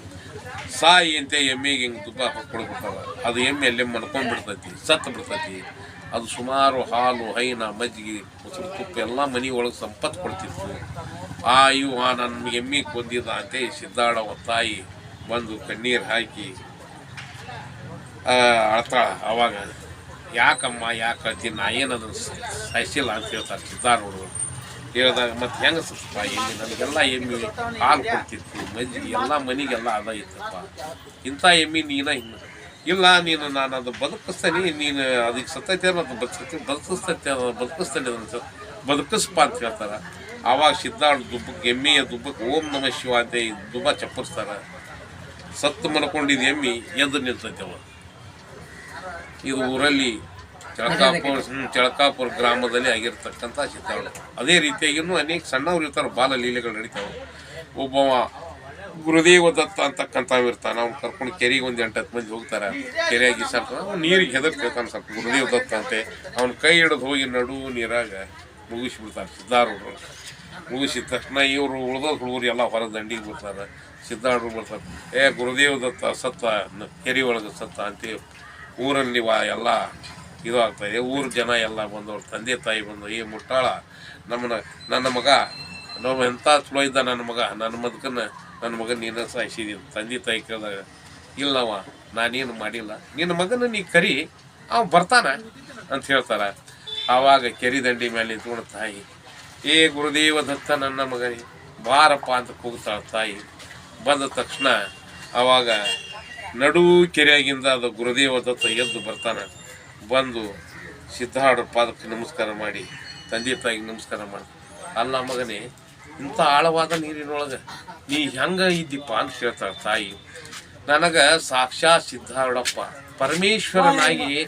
ಸಾಯಿ ಅಂತ ಎಮ್ಮೆಗೆ ಹಿಂಗೆ ತುಪ್ಪ ಕೊಡ್ಬಿಡ್ತಾವೆ ಅದು ಎಮ್ಮೆ ಅಲ್ಲೇ ಮನ್ಕೊಂಡ್ಬಿಡ್ತೈತಿ ಸತ್ತು ಬಿಡ್ತೈತಿ ಅದು ಸುಮಾರು ಹಾಲು, ಹೈನ ಮಜ್ಜಿಗೆ ಮೊಸರು, ತುಪ್ಪ ಎಲ್ಲ ಮನೆ ಒಳಗೆ ಸಂಪತ್ತು ಕೊಡ್ತಿತ್ತು. ಆ, ಇವು ಆ ನನ್ನ ಎಮ್ಮೆ ಕೊಂದಿದ್ದ ಅಂತೇಳಿ ಸಿದ್ದಾಡವ ತಾಯಿ ಬಂದು ಕಣ್ಣೀರು ಹಾಕಿ ಅಳ್ತಾಳ ಅವಾಗ ಯಾಕಮ್ಮ, ಯಾಕೆ ಅಳ್ತಿ ನಾ ಏನು ಅದನ್ನು ಅಂತ ಹೇಳ್ತಾರೆ ಸಿದ್ಧಾರೂಢರು. ಹೇಳಿದಾಗ, ಮತ್ತೆ ಹೆಂಗೆ ಸತ್ತಪ್ಪ ಎಮ್ಮೆ ನನಗೆಲ್ಲ ಎಮ್ಮೆ ಹಾಲು ಕೊಡ್ತಿತ್ತು. ಮಜ್ಜಿ ಎಲ್ಲ ಮನೆಗೆಲ್ಲ ಅದ ಇತ್ತಪ್ಪ. ಇಂಥ ಎಮ್ಮೆ ನೀನ ಹಿಂಗೆ ಇಲ್ಲ, ನೀನು ನಾನು ಅದು ಬದುಕಿಸ್ತೇನೆ. ನೀನು ಅದಕ್ಕೆ ಸತ್ತೈತೆ ಅದು ಬದುಕಿ ಬದುಕಿಸ್ತೈತೆ ಅದನ್ನು ಬದುಕಿಸ್ತೇನೆ ಅದನ್ನು ಬದುಕಿಸ್ಪ ಅಂತ ಹೇಳ್ತಾರೆ. ಆವಾಗ ಸಿದ್ಧಾರ್ಥ ದುಬ್ಬಕ್ಕೆ, ಎಮ್ಮೆಯ ದುಬ್ಬಕ್ಕೆ ಓಂ ನಮ ಶಿವ ಅಂತ ದುಬ್ಬ ಚಪ್ಪರಿಸ್ತಾರೆ. ಸತ್ತು ಮಲ್ಕೊಂಡಿದ್ದು ಎಮ್ಮಿ ಎದ್ದು ನಿಲ್ತೈತೆ ಅವ ಇದು ಊರಲ್ಲಿ ಚಳಕಾಪುರ ಚಳಕಾಪುರ ಗ್ರಾಮದಲ್ಲಿ ಆಗಿರ್ತಕ್ಕಂಥ ಸಿದ್ಧಾರ್ಥ ಅದೇ ರೀತಿಯಾಗಿನೂ ಅನೇಕ ಸಣ್ಣವ್ರು ಇರ್ತಾರೆ ಬಾಲ ಲೀಲೆಗಳು ನಡೀತಾವೆ. ಒಬ್ಬವ ಗುರುದೇವ ದತ್ತ ಅಂತಕ್ಕಂಥವ್ ಇರ್ತಾನೆ ಅವ್ನು ಕರ್ಕೊಂಡು ಕೆರೆಗೆ ಒಂದು ಎಂಟು ಹತ್ತು ಮಂದಿ ಹೋಗ್ತಾರೆ. ಕೆರೆಯಾಗಿ ಸ್ವಲ್ಪ ಅವ್ನು ನೀರಿಗೆ ಹೆದರ್ತಿರ್ತಾನೆ ಸ್ವಲ್ಪ ಗುರುದೇವ ದತ್ತ ಅಂತೆ. ಅವ್ನ ಕೈ ಹಿಡಿದು ಹೋಗಿ ನಡು ನೀರಾಗ ಮುಗಿಸ್ಬಿಡ್ತಾರೆ ಸಿದ್ಧಾರೂಢರು. ಮುಗಿಸಿದ ತಕ್ಷಣ ಇವರು ಉಳಿದೋ ಹುಡುಗರು ಎಲ್ಲ ಹೊರ ದಂಡಿಗೆ ಬರ್ತಾರೆ ಸಿದ್ಧಾರೂಢರು ಬರ್ತಾರೆ. ಏ ಗುರುದೇವ ದತ್ತ ಸತ್ತ ಕೆರೆ ಒಳಗೆ ಸತ್ತ ಅಂತ ಊರಲ್ಲಿ ವಾ ಎಲ್ಲ ಇದು ಆಗ್ತಾಯಿದೆ. ಊರ ಜನ ಎಲ್ಲ ಬಂದು ತಂದೆ ತಾಯಿ ಬಂದು, ಏ ಮುಟ್ಟಾಳ, ನಮ್ಮನ್ನ, ನನ್ನ ಮಗ, ನಾವು ಎಂಥ ಚಲೋ ಇದ್ದ ನನ್ನ ಮಗ, ನನ್ನ ಮದಕನ್ನ ನನ್ನ ಮಗ ನೀನು ಸಾಯಿಸಿದೀನಿ ತಂದೆ ತಾಯಿ ಕೇಳಿದಾಗ ಇಲ್ಲವ ನಾನೇನು ಮಾಡಿಲ್ಲ. ನಿನ್ನ ಮಗನ ನೀ ಕರಿ, ಅವ ಬರ್ತಾನ? ಅಂತ ಹೇಳ್ತಾರೆ. ಆವಾಗ ಕೆರೆ ದಂಡಿ ಮೇಲೆ ನಿಂತ್ಕೊಂಡು ತಾಯಿ, ಏ ಗುರುದೇವ ದತ್ತ ನನ್ನ ಮಗನಿ, ಬಾರಪ್ಪ ಅಂತ ಕೂಗ್ತಾಳೆ ತಾಯಿ. ಬಂದ ತಕ್ಷಣ ಆವಾಗ ನಡು ಕೆರೆಯಾಗಿಂದ ಅದು ಗುರುದೇವ ದತ್ತ ಎದ್ದು ಬರ್ತಾನೆ. ಬಂದು ಸಿದ್ಧಾಡ ಪಾದಕ್ಕೆ ನಮಸ್ಕಾರ ಮಾಡಿ, ತಂದೆ ತಾಯಿಗೆ ನಮಸ್ಕಾರ ಮಾಡಿ. ಅಲ್ಲ ಮಗನೇ, ಇಂಥ ಆಳವಾದ ನೀರಿನೊಳಗೆ ನೀ ಹೆಂಗ ಇದ್ದೀಪ್ಪ ಅಂತ ಕೇಳ್ತಾಳೆ ತಾಯಿ? ನನಗೆ ಸಾಕ್ಷಾತ್ ಸಿದ್ಧಾರೂಢಪ್ಪ ಪರಮೇಶ್ವರನಾಗಿ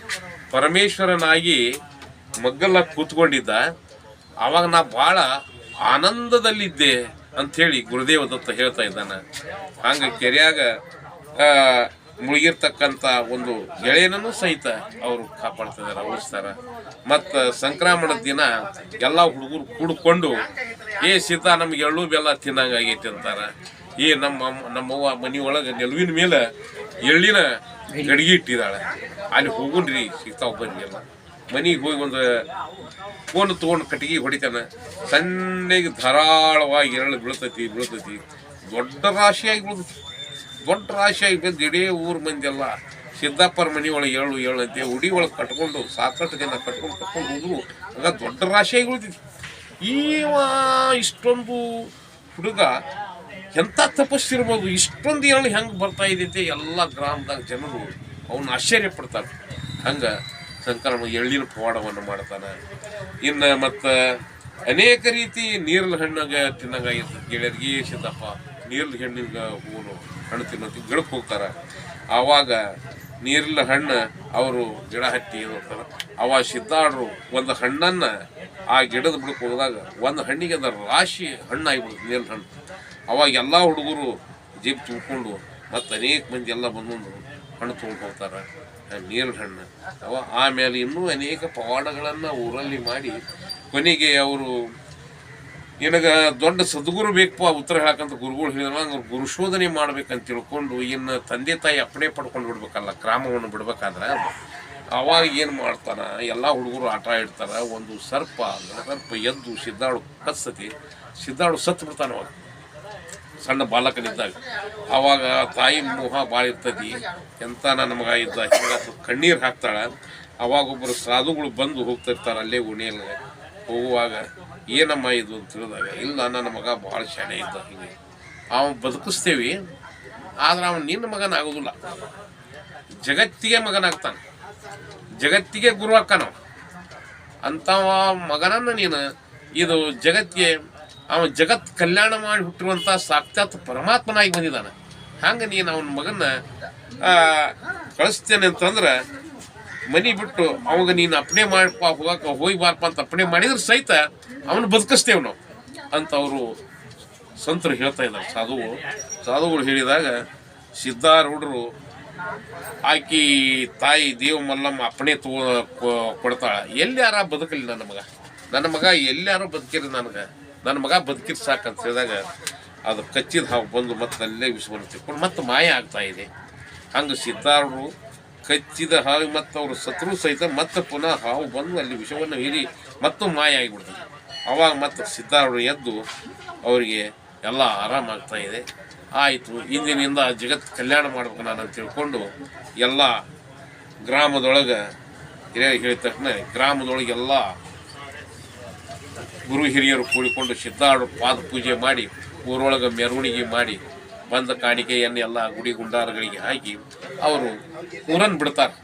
ಪರಮೇಶ್ವರನಾಗಿ ಮಗ್ಗಲ್ಲ ಕೂತ್ಕೊಂಡಿದ್ದ. ಆವಾಗ ನಾ ಭಾಳ ಆನಂದದಲ್ಲಿದ್ದೆ ಅಂಥೇಳಿ ಗುರುದೇವ ದತ್ತ ಹೇಳ್ತಾ ಇದ್ದಾನೆ. ಹಂಗೆ ಕೆರೆಯಾಗ ಮುಳುಗಿರ್ತಕ್ಕಂಥ ಒಂದು ಗೆಳೆಯನನ್ನು ಸಹಿತ ಅವರು ಕಾಪಾಡ್ತಿದ್ದಾರೆ ಉಳಿಸ್ತಾರೆ. ಮತ್ತು ಸಂಕ್ರಮಣದ ದಿನ ಎಲ್ಲ ಹುಡುಗರು ಕೂಡ್ಕೊಂಡು, ಏ ಸೀತಾ, ನಮ್ಗೆ ಎಳ್ಳು ಬೆಲ್ಲ ತಿನ್ನಂಗಾಗೈತಿ ಅಂತಾರೆ. ಏ ನಮ್ಮ ನಮ್ಮವ್ವ ಮನೆ ಒಳಗೆ ನೆಲುವಿನ ಮೇಲೆ ಎಳ್ಳಿನ ಗಡಿಗೆ ಇಟ್ಟಿದ್ದಾಳೆ ಅಲ್ಲಿ ಹೋಗುನ್ರಿ ಸಿಗ್ತಾವ ಬಂದಿಲ್ಲ ಮನೆಗೆ ಹೋಗಿ ಒಂದು ಫೋನ್ ತೊಗೊಂಡು ಕಟ್ಟಿಗೆ ಹೊಡಿತಾನೆ. ಸಣ್ಣಗೆ ಧಾರಾಳವಾಗಿ ಎರಳು ಬೀಳ್ತೈತಿ ಬೀಳ್ತೈತಿ. ದೊಡ್ಡ ರಾಶಿಯಾಗಿ ಬೀಳ್ತೈತಿ. ದೊಡ್ಡ ರಾಶಿಯಾಗಿ ಬಂದು ಇಡೀ ಊರು ಮಂದಿ ಎಲ್ಲ ಸಿದ್ದಪ್ಪರ ಮನೆ ಒಳಗೆ ಏಳು ಏಳು ಅಂತೆ ಉಡಿ ಒಳಗೆ ಕಟ್ಕೊಂಡು, ಸಾಕಷ್ಟು ಜನ ಕಟ್ಕೊಂಡು ಕಟ್ಕೊಂಡು ಹೋದ್ರು. ಆಗ ದೊಡ್ಡ ರಾಶಿಯಾಗಿ ಉಳಿದಿತ್ತು. ಈವ ಇಷ್ಟೊಂದು ಹುಡುಗ ಎಂಥ ತಪಸ್ಸಿರ್ಬೋದು, ಇಷ್ಟೊಂದು ಏಳು ಹೆಂಗೆ ಬರ್ತಾ ಇದ್ದೈತೆ ಎಲ್ಲ ಗ್ರಾಮದಾಗ ಜನರು ಅವನ್ನ ಆಶ್ಚರ್ಯ ಪಡ್ತಾರೆ. ಹಂಗೆ ಸಂಕ್ರಮ ಎಳ್ಳಿನ ಪವಾಡವನ್ನು ಮಾಡ್ತಾನೆ. ಇನ್ನು ಮತ್ತು ಅನೇಕ ರೀತಿ ನೀರ್ಲ ಹಣ್ಣಾಗ ತಿನ್ನಂಗಾಗಿರ್ತದೆ ಗೆಳೆಯರಿಗೆ ಸಿದ್ದಪ್ಪ ನೀರ್ಲ ಹೆಣ್ಣಿನ ಹೂವು ಹಣ್ಣು ತಿನ್ನೋದು ಗಿಡಕ್ಕೆ ಹೋಗ್ತಾರೆ. ಆವಾಗ ನೀರಿಲ್ಲ ಹಣ್ಣು ಅವರು ಗಿಡ ಹತ್ತಿ ಹೋಗ್ತಾರೆ ಅವ ಸಿದ್ದಾಡ್ರು ಒಂದು ಹಣ್ಣನ್ನು ಆ ಗಿಡದ ಬಿಡಕ್ಕೆ ಹೋದಾಗ ಒಂದು ಹಣ್ಣಿಗೆ ಅದರ ರಾಶಿ ಹಣ್ಣಾಗಿಬಿಡುತ್ತೆ ನೀರಿನ ಹಣ್ಣು. ಅವಾಗ ಎಲ್ಲ ಹುಡುಗರು ಜೀಪ್ ತುಂಬಿಕೊಂಡು ಮತ್ತು ಅನೇಕ ಮಂದಿ ಎಲ್ಲ ಬಂದು ಹಣ್ಣು ತೊಗೊಂಡು ಹೋಗ್ತಾರೆ ನೀರಿನ ಹಣ್ಣು. ಅವ ಆಮೇಲೆ ಇನ್ನೂ ಅನೇಕ ಪವಾಡಗಳನ್ನು ಊರಲ್ಲಿ ಮಾಡಿ ಕೊನೆಗೆ ಅವರು ನಿನಗೆ ದೊಡ್ಡ ಸದ್ಗುರು ಬೇಕಪ್ಪ ಉತ್ತರ ಹೇಳಕ್ಕಂತ ಗುರುಗಳು ಹೇಳಿದ್ರು. ಗುರು ಗುರುಶೋಧನೆ ಮಾಡ್ಬೇಕಂತ ತಿಳ್ಕೊಂಡು ಇನ್ನು ತಂದೆ ತಾಯಿ ಅಪ್ಪಣೆ ಪಡ್ಕೊಂಡು ಬಿಡ್ಬೇಕಲ್ಲ, ಗ್ರಾಮವನ್ನು ಬಿಡ್ಬೇಕಾದ್ರೆ ಅವಾಗ ಏನು ಮಾಡ್ತಾನ, ಎಲ್ಲ ಹುಡುಗರು ಆಟ ಇಡ್ತಾರೆ ಒಂದು ಸರ್ಪ ಸರ್ಪ ಎದ್ದು ಸಿದ್ದಾಳು ಕತ್ಸತಿ, ಸಿದ್ದಾಳು ಸತ್ತು ಬಿಡ್ತಾನೆ ಅವಾಗ. ಸಣ್ಣ ಬಾಲಕನಿದ್ದಾಗ. ಆವಾಗ ತಾಯಿ ಮೋಹ ಭಾಳ ಇರ್ತದೆ ಎಂತ ನನ್ನ ಮಗ ಇದ್ದ ಹಿಂಗಾತು ಕಣ್ಣೀರು ಹಾಕ್ತಾಳೆ. ಅವಾಗ ಒಬ್ಬರು ಸಾಧುಗಳು ಬಂದು ಹೋಗ್ತಿರ್ತಾರೆ, ಅಲ್ಲೇ ಉಣೆಯಲ್ಲಿ ಹೋಗುವಾಗ ಏನಮ್ಮ ಇದು ಅಂತ ತಿಳಿದಾಗ ಇಲ್ಲ ನನ್ನ ಮಗ ಭಾಳ ಶಾಣೆ ಇದ್ದ ಹಿಂಗೆ. ಅವ ಬದುಕಿಸ್ತೇವೆ, ಆದ್ರೆ ಅವನು ನಿನ್ನ ಮಗನ ಆಗೋದಿಲ್ಲ. ಜಗತ್ತಿಗೆ ಮಗನಾಗ್ತಾನೆ. ಜಗತ್ತಿಗೆ ಗುರು ಅಕ್ಕನವ ಅಂಥವ ಮಗನನ್ನು ನೀನು ಇದು ಜಗತ್ತಿಗೆ ಅವ ಜಗತ್ ಕಲ್ಯಾಣ ಮಾಡಿ ಹುಟ್ಟಿರುವಂಥ ಸಾಕ್ಷಾತ್ ಪರಮಾತ್ಮನಾಗಿ ಬಂದಿದ್ದಾನೆ. ಹಂಗೆ ನೀನು ಅವನ ಮಗನ ಕಳಿಸ್ತೇನೆ ಅಂತಂದ್ರೆ ಮನಿ ಬಿಟ್ಟು ಅವಾಗ ನೀನು ಅಪ್ಣೆ ಮಾಡಪ್ಪ ಹೋಗಕ್ಕೆ ಹೋಗಿ ಬಾರಪ್ಪ ಅಂತ ಅಪ್ಣೆ ಮಾಡಿದ್ರೆ ಸಹಿತ ಅವನು ಬದುಕಿಸ್ತೇವೆ ನಾವು ಅಂತ ಅವರು ಸಂತರು ಹೇಳ್ತಾ ಇದ್ದಾರೆ. ಸಾಧು ಸಾಧುಗಳು ಹೇಳಿದಾಗ ಸಿದ್ಧಾರೂಢರು ಆಕಿ ತಾಯಿ ದೇವ ಮಲ್ಲಮ್ಮ ಅಪ್ಪಣೆ ತಗೋ ಕೊಡ್ತಾಳ. ಎಲ್ಯಾರ ಬದುಕಲಿ ನನ್ನ ಮಗ? ನನ್ನ ಮಗ ಎಲ್ಯಾರು ಬದುಕಿರಿ ನನಗೆ? ನನ್ನ ಮಗ ಬದುಕಿರ್ ಸಾಕಂತ ಹೇಳಿದಾಗ ಅದು ಕಚ್ಚಿದ ಹಾವು ಬಂದು ಮತ್ತೆ ಅಲ್ಲೇ ವಿಷವನ್ನು ತಿಳ್ಕೊಂಡು ಮತ್ತೆ ಮಾಯ ಆಗ್ತಾ ಇದೆ. ಹಂಗೆ ಸಿದ್ಧಾರೂಢರು ಕಚ್ಚಿದ ಹಾವು ಮತ್ತು ಅವರು ಸತ್ರು ಸಹಿತ ಮತ್ತೆ ಪುನಃ ಹಾವು ಬಂದು ಅಲ್ಲಿ ವಿಷವನ್ನು ಹೀರಿ ಮತ್ತು ಮಾಯ ಆಗಿಬಿಡ್ತದೆ. ಅವಾಗ ಮತ್ತು ಸಿದ್ಧಾರೂಢ ಎದ್ದು ಅವರಿಗೆ ಎಲ್ಲ ಆರಾಮಾಗ್ತಾ ಇದೆ. ಆಯಿತು, ಇಂದಿನಿಂದ ಜಗತ್ ಕಲ್ಯಾಣ ಮಾಡ್ಬೇಕು ನಾನು ತಿಳ್ಕೊಂಡು ಎಲ್ಲ ಗ್ರಾಮದೊಳಗೆ ಹಿರಿಯರು ಹೇಳಿದ ತಕ್ಷಣ ಗ್ರಾಮದೊಳಗೆಲ್ಲ ಗುರು ಹಿರಿಯರು ಕೂಡಿಕೊಂಡು ಸಿದ್ಧಾರೂಢ ಪಾದ ಪೂಜೆ ಮಾಡಿ, ಊರೊಳಗೆ ಮೆರವಣಿಗೆ ಮಾಡಿ, ಬಂದ ಕಾಣಿಕೆಯನ್ನು ಎಲ್ಲ ಗುಡಿ ಗುಂಡಾರಗಳಿಗೆ ಹಾಕಿ ಅವರು ಊರನ್ನು ಬಿಡ್ತಾರೆ.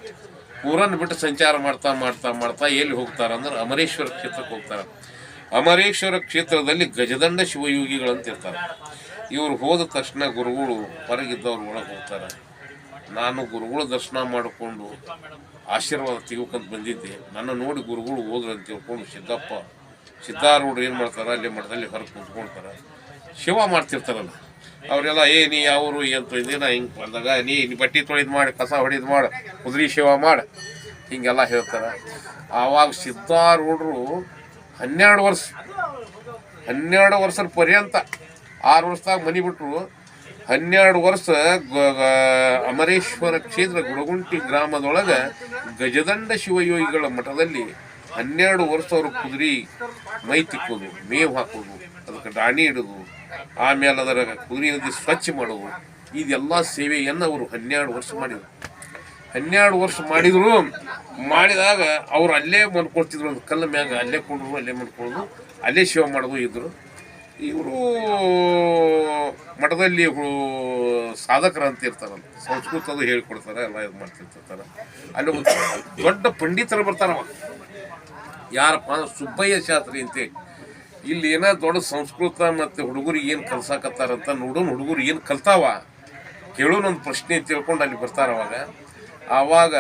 ಊರನ್ನು ಬಿಟ್ಟು ಸಂಚಾರ ಮಾಡ್ತಾ ಮಾಡ್ತಾ ಮಾಡ್ತಾ ಎಲ್ಲಿ ಹೋಗ್ತಾರೆ ಅಂದ್ರೆ ಅಮರೇಶ್ವರ ಕ್ಷೇತ್ರಕ್ಕೆ ಹೋಗ್ತಾರೆ. ಅಮರೇಶ್ವರ ಕ್ಷೇತ್ರದಲ್ಲಿ ಗಜದಂಡ ಶಿವಯೋಗಿಗಳಂತ ಇರ್ತಾರೆ ಇವರು ಹೋದ ತಕ್ಷಣ ಗುರುಗಳು ಹೊರಗಿದ್ದವ್ರು ಒಳಗೆ ಹೋಗ್ತಾರೆ. ನಾನು ಗುರುಗಳ ದರ್ಶನ ಮಾಡಿಕೊಂಡು ಆಶೀರ್ವಾದ ತೆಗೋಕಂತ ಬಂದಿದ್ದೆ. ನನ್ನ ನೋಡಿ ಗುರುಗಳು ಹೋದ್ರು ಅಂತ ತಿಳ್ಕೊಂಡು ಸಿದ್ದಪ್ಪ, ಸಿದ್ಧಾರೂಢರು ಏನು ಮಾಡ್ತಾರೆ? ಅಲ್ಲಿ ಮಠದಲ್ಲಿ ಹೊರಗೆ ಕುಂತ್ಕೊಳ್ತಾರೆ. ಶಿವ ಮಾಡ್ತಿರ್ತಾರಲ್ಲ. ಅವರೆಲ್ಲ, ಏ, ನೀ ಅವರು ಏನು ತೊಂದಿನ ಹಿಂಗೆ ಬಂದಾಗ, ನೀ ನೀ ಬಟ್ಟೆ ತೊಳೆದು ಮಾಡಿ, ಕಸ ಹೊಡೆದು ಮಾಡಿ, ಕುದುರೆ ಶಿವ ಮಾಡಿ. ಹಿಂಗೆಲ್ಲ ಹೇಳ್ತಾರೆ. ಆವಾಗ ಸಿದ್ಧಾರೂಢರು ಹನ್ನೆರಡು ವರ್ಷ, ಹನ್ನೆರಡು ವರ್ಷದ ಪರ್ಯಂತ ಆರು ವರ್ಷದಾಗ ಮನಿ ಬಿಟ್ಟರು ಹನ್ನೆರಡು ವರ್ಷ ಅಮರೇಶ್ವರ ಕ್ಷೇತ್ರ ಗುಡಗುಂಟಿ ಗ್ರಾಮದೊಳಗೆ ಗಜದಂಡ ಶಿವಯೋಗಿಗಳ ಮಠದಲ್ಲಿ ಹನ್ನೆರಡು ವರ್ಷ ಅವರು ಕುದುರೆ ಮೈ ತಿಕ್ಕೋದು, ಮೇವು ಹಾಕೋದು, ಅದಕ್ಕೆ ದಾಣಿ ಇಡೋದು, ಆಮೇಲೆ ಅದರ ಕುದುರೆ ಸ್ವಚ್ಛ ಮಾಡೋದು. ಇದೆಲ್ಲ ಸೇವೆಯನ್ನು ಅವರು ಹನ್ನೆರಡು ವರ್ಷ ಮಾಡಿದರು. ಹನ್ನೆರಡು ವರ್ಷ ಮಾಡಿದ್ರು, ಮಾಡಿದಾಗ ಅವ್ರು ಅಲ್ಲೇ ಮನ್ಕೊಳ್ತಿದ್ರು ಒಂದು ಕಲ್ಲು ಮ್ಯಾಗ, ಅಲ್ಲೇ ಕೊಂಡ್ರು, ಅಲ್ಲೇ ಮನ್ಕೊಳ್ಳೋದು ಅಲ್ಲೇ ಶಿವ ಮಾಡೋದು ಇದ್ರು. ಇವರು ಮಠದಲ್ಲಿ ಇವರು ಸಾಧಕರು ಅಂತ ಇರ್ತಾರಲ್ಲ ಸಂಸ್ಕೃತದು ಹೇಳ್ಕೊಡ್ತಾರೆ, ಎಲ್ಲ ಇದು ಮಾಡ್ತಿರ್ತಾರೆ. ಅಲ್ಲಿ ಒಂದು ದೊಡ್ಡ ಪಂಡಿತರು ಬರ್ತಾರವ ಯಾರಪ್ಪ ಅಂದ್ರೆ ಸುಬ್ಬಯ್ಯ ಶಾಸ್ತ್ರಿ ಅಂತೇಳಿ ಇಲ್ಲಿ ಏನೋ ದೊಡ್ಡ ಸಂಸ್ಕೃತ ಮತ್ತು ಹುಡುಗರಿಗೆ ಏನು ಕಲ್ಸಾಕತ್ತಾರಂತ ನೋಡೋಣ ಹುಡುಗರು ಏನು ಕಲ್ತಾವ? ಕೇಳೋಣ ಒಂದು ಪ್ರಶ್ನೆ ತಿಳ್ಕೊಂಡು ಅಲ್ಲಿ ಬರ್ತಾರ ಅವಾಗ. ಆವಾಗ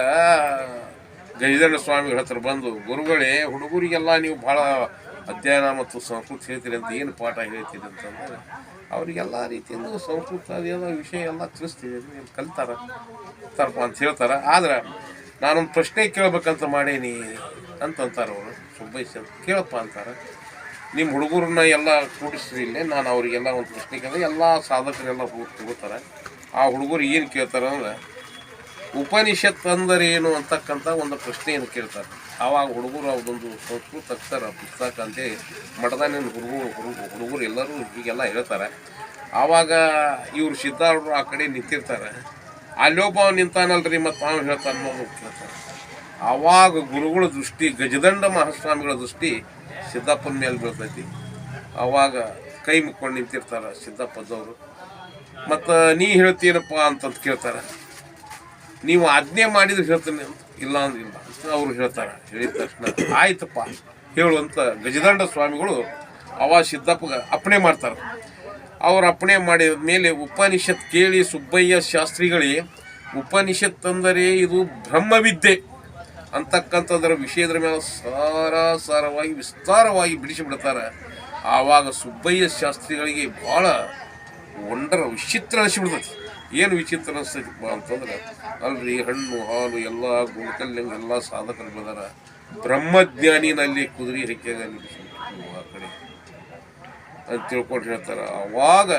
ಗಜೇಂದ್ರ ಸ್ವಾಮಿಗಳ ಹತ್ರ ಬಂದು, ಗುರುಗಳೇ, ಹುಡುಗರಿಗೆಲ್ಲ ನೀವು ಭಾಳ ಅಧ್ಯಯನ ಮತ್ತು ಸಂಸ್ಕೃತಿ ಹೇಳ್ತೀರಿ ಅಂತ ಏನು ಪಾಠ ಹೇಳ್ತೀರಿ ಅಂತಂದ್ರೆ ಅವರಿಗೆಲ್ಲ ರೀತಿಯಿಂದ ಸಂಸ್ಕೃತ ಅದೆಲ್ಲ ವಿಷಯ ಎಲ್ಲ ತಿಳಿಸ್ತೀವಿ ನೀವು ಕಲಿತಾರ ತರ್ಪ ಅಂತ ಹೇಳ್ತಾರೆ. ಆದ್ರೆ ನಾನೊಂದು ಪ್ರಶ್ನೆ ಕೇಳಬೇಕಂತ ಮಾಡೇನಿ ಅಂತಂತಾರೆ ಅವರು ಸುಬ್ಬೈಸ್ ಕೇಳಪ್ಪ ಅಂತಾರೆ. ನಿಮ್ಮ ಹುಡುಗರನ್ನ ಎಲ್ಲ ಕೂಡಿಸ್ರಿ ಇಲ್ಲೇ, ನಾನು ಅವರಿಗೆಲ್ಲ ಒಂದು ಪ್ರಶ್ನೆ ಕೇಳಿದ್ರೆ ಎಲ್ಲ ಸಾಧಕರೆಲ್ಲ ಹೋಗಿ ತಗೋತಾರೆ ಆ ಹುಡುಗರು ಏನು ಕೇಳ್ತಾರೆ ಅಂದ್ರೆ ಉಪನಿಷತ್ ಅಂದರೆ ಏನು ಅಂತಕ್ಕಂಥ ಒಂದು ಪ್ರಶ್ನೆಯನ್ನು ಕೇಳ್ತಾರೆ. ಆವಾಗ ಹುಡುಗರು ಅದೊಂದು ಸಂಸ್ಕೃತ ಅಕ್ಷರ ಪುಸ್ತಕ ಅಂತೇಳಿ ಮಠದಾನಿನ ಹುಡುಗರು ಹುಡುಗರು ಹುಡುಗರು ಎಲ್ಲರೂ ಹೀಗೆಲ್ಲ ಹೇಳ್ತಾರೆ. ಆವಾಗ ಇವರು ಸಿದ್ಧಾರೂಢರು ಆ ಕಡೆ ನಿಂತಿರ್ತಾರೆ. ಅಲ್ಲೊಬ್ಬ ನಿಂತಾನಲ್ರಿ ಮತ್ತು ಅವನು ಹೇಳ್ತಾನೆ ಕೇಳ್ತಾರೆ ಆವಾಗ ಗುರುಗಳ ದೃಷ್ಟಿ, ಗಜದಂಡ ಮಹಾಸ್ವಾಮಿಗಳ ದೃಷ್ಟಿ ಸಿದ್ದಪ್ಪನ ಮೇಲೆ ಬೀಳ್ತೈತಿ. ಆವಾಗ ಕೈ ಮುಕ್ಕೊಂಡು ನಿಂತಿರ್ತಾರೆ ಸಿದ್ದಪ್ಪದವರು. ಮತ್ತು ನೀ ಹೇಳ್ತೀನಪ್ಪ ಅಂತಂದು ಕೇಳ್ತಾರೆ. ನೀವು ಆಜ್ಞೆ ಮಾಡಿದ್ರೆ ಹೇಳ್ತೀನಿ ಇಲ್ಲ ಅಂದ್ರೆ ಇಲ್ಲ ಅವರು ಹೇಳ್ತಾರೆ. ಹೇಳಿದ ತಕ್ಷಣ, ಆಯ್ತಪ್ಪ. ಹೇಳುವಂತ ಗಜದಂಡ ಸ್ವಾಮಿಗಳು ಅವ ಸಿದ್ದಪ್ಪ ಅಪ್ಪಣೆ ಮಾಡ್ತಾರೆ. ಅವ್ರು ಅಪ್ಪಣೆ ಮಾಡಿದ ಮೇಲೆ ಉಪನಿಷತ್ ಕೇಳಿ ಸುಬ್ಬಯ್ಯ ಶಾಸ್ತ್ರಿಗಳೇ, ಉಪನಿಷತ್ ಅಂದರೆ ಇದು ಬ್ರಹ್ಮವಿದ್ಯೆ. ಅಂತಕ್ಕಂಥದ್ರ ವಿಷಯದ ಮೇಲೆ ಸಾರಾಸಾರವಾಗಿ, ವಿಸ್ತಾರವಾಗಿ ಬಿಡಿಸಿಬಿಡ್ತಾರೆ. ಆವಾಗ ಸುಬ್ಬಯ್ಯ ಶಾಸ್ತ್ರಿಗಳಿಗೆ ಭಾಳ ಒಂಡರ ವಿಚಿತ್ರ ಅನಿಸ್ಬಿಡ್ತೈತಿ ಏನು ವಿಚಿತ್ರ ಅನಿಸ್ತೈತಿಪ್ಪ ಅಂತಂದ್ರೆ, ಅಲ್ರಿ ಹಣ್ಣು, ಹಾಲು, ಎಲ್ಲ ಗುಣಕಲ್ಯಂಗೆ ಎಲ್ಲ ಸಾಧಕರು ಬಂದಾರ. ಬ್ರಹ್ಮಜ್ಞಾನಿನಲ್ಲಿ ಕುದುರೆ ನಿಲ್ಲಿಸ್ಬಿಟ್ರು ಆ ಕಡೆ. ಅಂತ ತಿಳ್ಕೊಂಡು ಹೇಳ್ತಾರೆ. ಅವಾಗ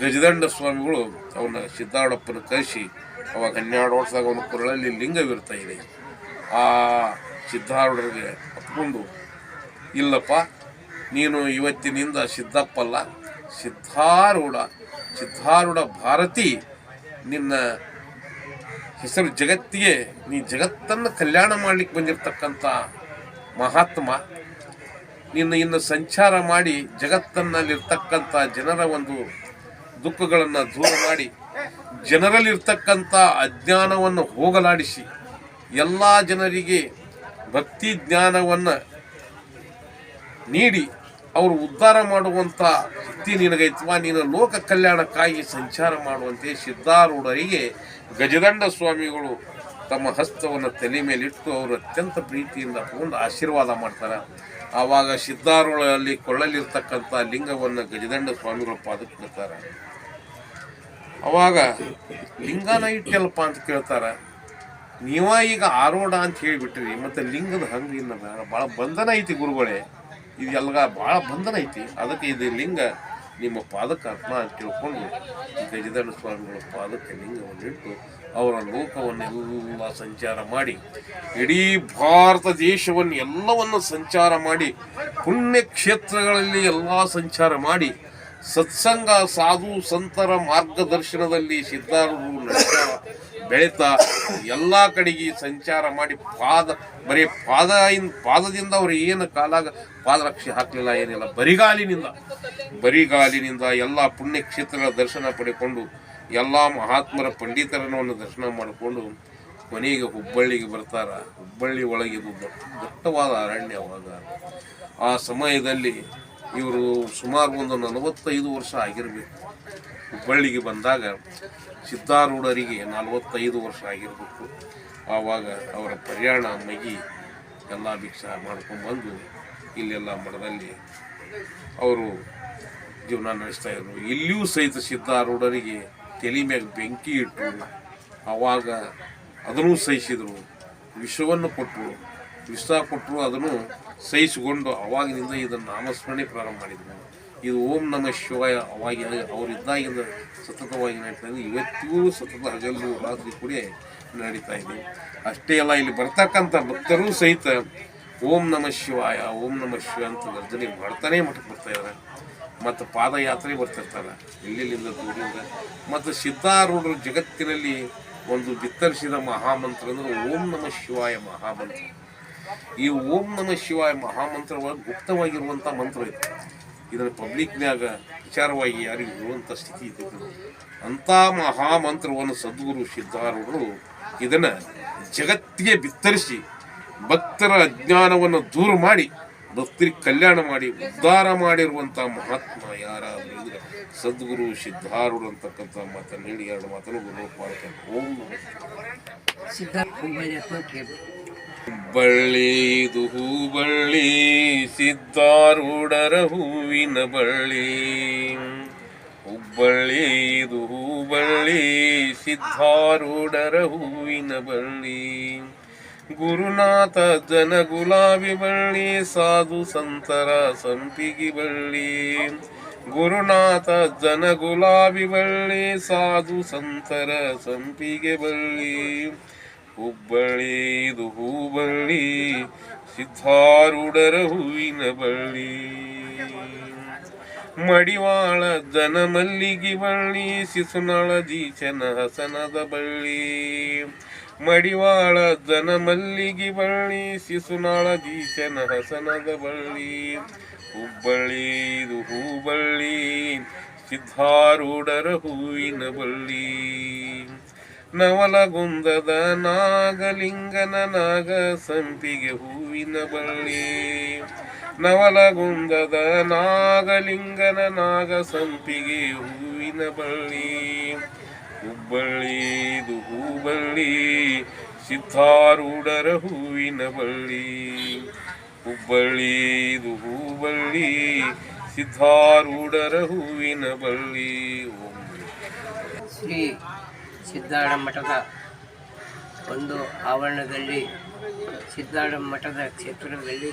ಗಜದಂಡ ಸ್ವಾಮಿಗಳು ಅವನ ಸಿದ್ಧಾರೂಢಪ್ಪನ ಕರೆಸಿ, ಅವಾಗ ಹನ್ನೆರಡು ವರ್ಷದಾಗ ಅವನ ಕೊರಳಲ್ಲಿ ಲಿಂಗವಿರ್ತಾ ಇದೆ. ಆ ಸಿದ್ಧಾರೂಢರಿಗೆ ಹತ್ಕೊಂಡು ಇಲ್ಲಪ್ಪ, ನೀನು ಇವತ್ತಿನಿಂದ ಸಿದ್ದಪ್ಪಲ್ಲ, ಸಿದ್ಧಾರೂಢ ಸಿದ್ಧಾರೂಢ ಭಾರತಿ ನಿನ್ನ ಹೆಸರು ಜಗತ್ತಿಗೆ, ನೀ ಜಗತ್ತನ್ನು ಕಲ್ಯಾಣ ಮಾಡಲಿಕ್ಕೆ ಬಂದಿರತಕ್ಕಂಥ ಮಹಾತ್ಮ, ನಿನ್ನ ಇನ್ನು ಸಂಚಾರ ಮಾಡಿ ಜಗತ್ತನ್ನಲ್ಲಿರ್ತಕ್ಕಂಥ ಜನರ ಒಂದು ದುಃಖಗಳನ್ನು ದೂರ ಮಾಡಿ ಜನರಲ್ಲಿರ್ತಕ್ಕಂಥ ಅಜ್ಞಾನವನ್ನು ಹೋಗಲಾಡಿಸಿ, ಎಲ್ಲ ಜನರಿಗೆ ಭಕ್ತಿ ಜ್ಞಾನವನ್ನು ನೀಡಿ ಅವರು ಉದ್ಧಾರ ಮಾಡುವಂಥ ಶಕ್ತಿ ನಿನಗೈತವ ನೀನು ಲೋಕ ಕಲ್ಯಾಣಕ್ಕಾಗಿ ಸಂಚಾರ ಮಾಡುವಂತೆ ಸಿದ್ಧಾರೂಢರಿಗೆ ಗಜದಂಡ ಸ್ವಾಮಿಗಳು ತಮ್ಮ ಹಸ್ತವನ್ನು ತಲೆ ಮೇಲಿಟ್ಟು ಅವರು ಅತ್ಯಂತ ಪ್ರೀತಿಯಿಂದ ತಗೊಂಡು ಆಶೀರ್ವಾದ ಮಾಡ್ತಾರೆ. ಆವಾಗ ಸಿದ್ಧಾರೂಢಲ್ಲಿ ಕೊಳ್ಳಲಿರ್ತಕ್ಕಂಥ ಲಿಂಗವನ್ನು ಗಜದಂಡ ಸ್ವಾಮಿಗಳು ಪಾದಕ್ಕೆ ಬಿಡ್ತಾರೆ. ಅವಾಗ ಲಿಂಗನ ಇಟ್ಟಲ್ಲಪ್ಪ ಅಂತ ಕೇಳ್ತಾರೆ. ನೀವ ಈಗ ಆರೋಢ ಅಂತ ಹೇಳಿಬಿಟ್ರಿ. ಮತ್ತು ಲಿಂಗದ ಹಂಗೆ ಇನ್ನ ಭಾಳ ಬಂಧನ ಐತಿ ಗುರುಗಳೇ. ಇದು ಬಹಳ ಭಾಳ ಬಂಧನ ಐತಿ. ಅದಕ್ಕೆ ಇದು ಲಿಂಗ ನಿಮ್ಮ ಪಾದಕ್ಕೆ ಆತ್ಮ ಅಂತ ತಿಳ್ಕೊಂಡು ಗಜದಂಡ ಸ್ವಾಮಿಗಳ ಪಾದಕ್ಕೆ ಲಿಂಗವನ್ನು ಇಟ್ಟು ಅವರ ಲೋಕವನ್ನೆಲ್ಲ ಸಂಚಾರ ಮಾಡಿ, ಇಡೀ ಭಾರತ ದೇಶವನ್ನು ಎಲ್ಲವನ್ನು ಸಂಚಾರ ಮಾಡಿ, ಪುಣ್ಯಕ್ಷೇತ್ರಗಳಲ್ಲಿ ಎಲ್ಲ ಸಂಚಾರ ಮಾಡಿ, ಸತ್ಸಂಗ, ಸಾಧು, ಸಂತರ ಮಾರ್ಗದರ್ಶನದಲ್ಲಿ ಸಿದ್ಧಾರೂಢರು ನಡೆದ, ಬೆಳೀತಾ ಎಲ್ಲ ಕಡೆಗೆ ಸಂಚಾರ ಮಾಡಿ, ಪಾದ, ಬರೀ ಪಾದ ಪಾದದಿಂದ ಅವರು ಏನು ಕಾಲಾಗ ಪಾದರಕ್ಷೆ ಹಾಕಲಿಲ್ಲ, ಏನಿಲ್ಲ. ಬರಿಗಾಲಿನಿಂದ ಬರಿಗಾಲಿನಿಂದ ಎಲ್ಲ ಪುಣ್ಯಕ್ಷೇತ್ರಗಳ ದರ್ಶನ ಪಡೆಕೊಂಡು, ಎಲ್ಲ ಮಹಾತ್ಮರ ಪಂಡಿತರನ್ನು ದರ್ಶನ ಮಾಡಿಕೊಂಡು ಕೊನೆಗೆ ಹುಬ್ಬಳ್ಳಿಗೆ ಬರ್ತಾರ. ಹುಬ್ಬಳ್ಳಿ ಒಳಗೆ ದಟ್ಟವಾದ ಅರಣ್ಯ ಅವಾಗ ಆ ಸಮಯದಲ್ಲಿ ಇವರು ಸುಮಾರು ಒಂದು ನಲವತ್ತೈದು ವರ್ಷ ಆಗಿರಬೇಕು. ಹುಬ್ಬಳ್ಳಿಗೆ ಬಂದಾಗ ಸಿದ್ಧಾರೂಢರಿಗೆ ನಲವತ್ತೈದು ವರ್ಷ ಆಗಿರಬೇಕು. ಆವಾಗ ಅವರ ಪ್ರಯಾಣ ಮಗಿ ಎಲ್ಲ ಭಿಕ್ಷಾ ಮಾಡ್ಕೊಂಡ್ಬಂದು ಇಲ್ಲೆಲ್ಲ ಮಠದಲ್ಲಿ ಅವರು ಜೀವನ ನಡೆಸ್ತಾ ಇದ್ರು. ಇಲ್ಲಿಯೂ ಸಹಿತ ಸಿದ್ಧಾರೂಢರಿಗೆ ತಲೆ ಮ್ಯಾಗ ಬೆಂಕಿ ಇಟ್ಟು ಆವಾಗ ಅದನ್ನು ಸಹಿಸಿದರು. ವಿಷವನ್ನು ಕೊಟ್ಟರು ವಿಷ ಕೊಟ್ಟರು ಅದನ್ನು ಸಹಿಸಿಕೊಂಡು ಅವಾಗಿನಿಂದ ಇದನ್ನು ನಾಮಸ್ಮರಣೆ ಪ್ರಾರಂಭ ಮಾಡಿದ್ರು. ಇದು ಓಂ ನಮ ಶಿವಾಯ ಅವಾಗಿನ ಅವರಿದ್ದಾಗಿಂದ ಸತತವಾಗಿ ನಡೀತಾ ಇದೆ. ಇವತ್ತಿಗೂ ಸತತ ಹಗಲು ರಾತ್ರಿ ಕೂಡ ನಡೀತಾ ಇದೆ. ಅಷ್ಟೇ ಅಲ್ಲ, ಇಲ್ಲಿ ಬರ್ತಕ್ಕಂಥ ಭಕ್ತರು ಸಹಿತ ಓಂ ನಮ ಶಿವಾಯ, ಓಂ ನಮ ಶಿವ ಅಂತ ಗರ್ಜನೆ ಮಾಡ್ತಾನೆ ಮಠಕ್ಕೆ ಬರ್ತಾ ಇದ್ದಾರೆ. ಮತ್ತು ಪಾದಯಾತ್ರೆ ಬರ್ತಿರ್ತಾರೆ. ಇಲ್ಲಿಲ್ಲಿಂದ ದೂರಿಂದ. ಮತ್ತು ಸಿದ್ಧಾರೂಢರು ಜಗತ್ತಿನಲ್ಲಿ ಒಂದು ಬಿತ್ತರಿಸಿದ ಮಹಾಮಂತ್ರ ಅಂದ್ರೆ ಓಂ ನಮ ಶಿವಾಯ ಮಹಾಮಂತ್ರ. ಈ ಓಂ ನಮ ಶಿವಾಯ ಮಹಾಮಂತ್ರವಾಗಿ ಗುಪ್ತವಾಗಿರುವಂಥ ಮಂತ್ರ ಇದೆ. ಇದರ ಪಬ್ಲಿಕ್ನಾಗ ವಿಚಾರವಾಗಿ ಯಾರಿಗೆ ಇರುವಂಥ ಸ್ಥಿತಿ ಇದೆ. ಅಂಥ ಮಹಾಮಂತ್ರವನ್ನು ಸದ್ಗುರು ಸಿದ್ಧಾರೂಢರು ಇದನ್ನು ಜಗತ್ತಿಗೆ ಬಿತ್ತರಿಸಿ ಭಕ್ತರ ಅಜ್ಞಾನವನ್ನು ದೂರ ಮಾಡಿ, ಭಕ್ತರಿಗೆ ಕಲ್ಯಾಣ ಮಾಡಿ, ಉದ್ಧಾರ ಮಾಡಿರುವಂಥ ಮಹಾತ್ಮ ಯಾರಾದರೂ ಇದ್ರೆ ಸದ್ಗುರು ಸಿದ್ಧಾರೂಢ ಅಂತಕ್ಕಂಥ ಮಾತನ್ನು ಹೇಳಿ, ಎರಡು ಮಾತನ್ನು ಓಂ ಹುಬ್ಬಳ್ಳಿ ಅಂತ ಕೇಳ್ಬೇಕು ಬಳ್ಳಿದು ಹೂಬಳ್ಳಿ ಸಿದ್ಧಾರೂಢರ ಹೂವಿನ ಬಳ್ಳಿ. ಹುಬ್ಬಳ್ಳಿದು ಹೂಬಳ್ಳಿ ಸಿದ್ಧಾರೂಢರ ಹೂವಿನ ಬಳ್ಳಿ. ಗುರುನಾಥ ಜನ ಗುಲಾಬಿ ಬಳ್ಳಿ, ಸಾಧು ಸಂತರ ಸಂಪಿಗಿ ಬಳ್ಳಿ. ಗುರುನಾಥ ಜನ ಗುಲಾಬಿ ಬಳ್ಳಿ, ಸಾಧು ಸಂತರ ಸಂಪಿಗೆ ಬಳ್ಳಿ. ಹುಬ್ಬಳ್ಳಿ ಇದು ಹೂಬಳ್ಳಿ, ಸಿದ್ಧಾರೂಢರ ಹೂವಿನ ಬಳ್ಳಿ. ಮಡಿವಾಳ ಜನ ಮಲ್ಲಿಗಿ ಬಳ್ಳಿ, ಶಿಶುನಾಳ ಜೀಚನ ಹಸನದ ಬಳ್ಳಿ. ಮಡಿವಾಳ ಜನ ಮಲ್ಲಿಗೆ ಬಳ್ಳಿ ಶಿಸುನಾಳ ಗೀಚನ ಹಸನದ ಬಳ್ಳಿ ಹುಬ್ಬಳ್ಳಿದು ಹೂಬಳ್ಳಿ, ಸಿದ್ಧಾರೂಢರ ಹೂವಿನ ಬಳ್ಳಿ. ನವಲಗುಂದದ ನಾಗಲಿಂಗನ ನಾಗ ಸಂಪಿಗೆ ಹೂವಿನ ಬಳ್ಳಿ. ನವಲಗುಂದದ ನಾಗಲಿಂಗನ ನಾಗ ಸಂಪಿಗೆ ಹೂವಿನ ಬಳ್ಳಿ. ಹುಬ್ಬಳ್ಳಿದು ಹೂಬಳ್ಳಿ ಸಿದ್ಧಾರೂಢರ ಹೂವಿನ ಬಳ್ಳಿ. ಹುಬ್ಬಳ್ಳಿದು ಹೂಬಳ್ಳಿ ಸಿದ್ಧಾರೂಢರ ಹೂವಿನ ಬಳ್ಳಿ. ಶ್ರೀ ಸಿದ್ಧಾರೂಢ ಮಠದ ಒಂದು ಆವರಣದಲ್ಲಿ ಸಿದ್ಧಾರೂಢ ಮಠದ ಕ್ಷೇತ್ರದಲ್ಲಿ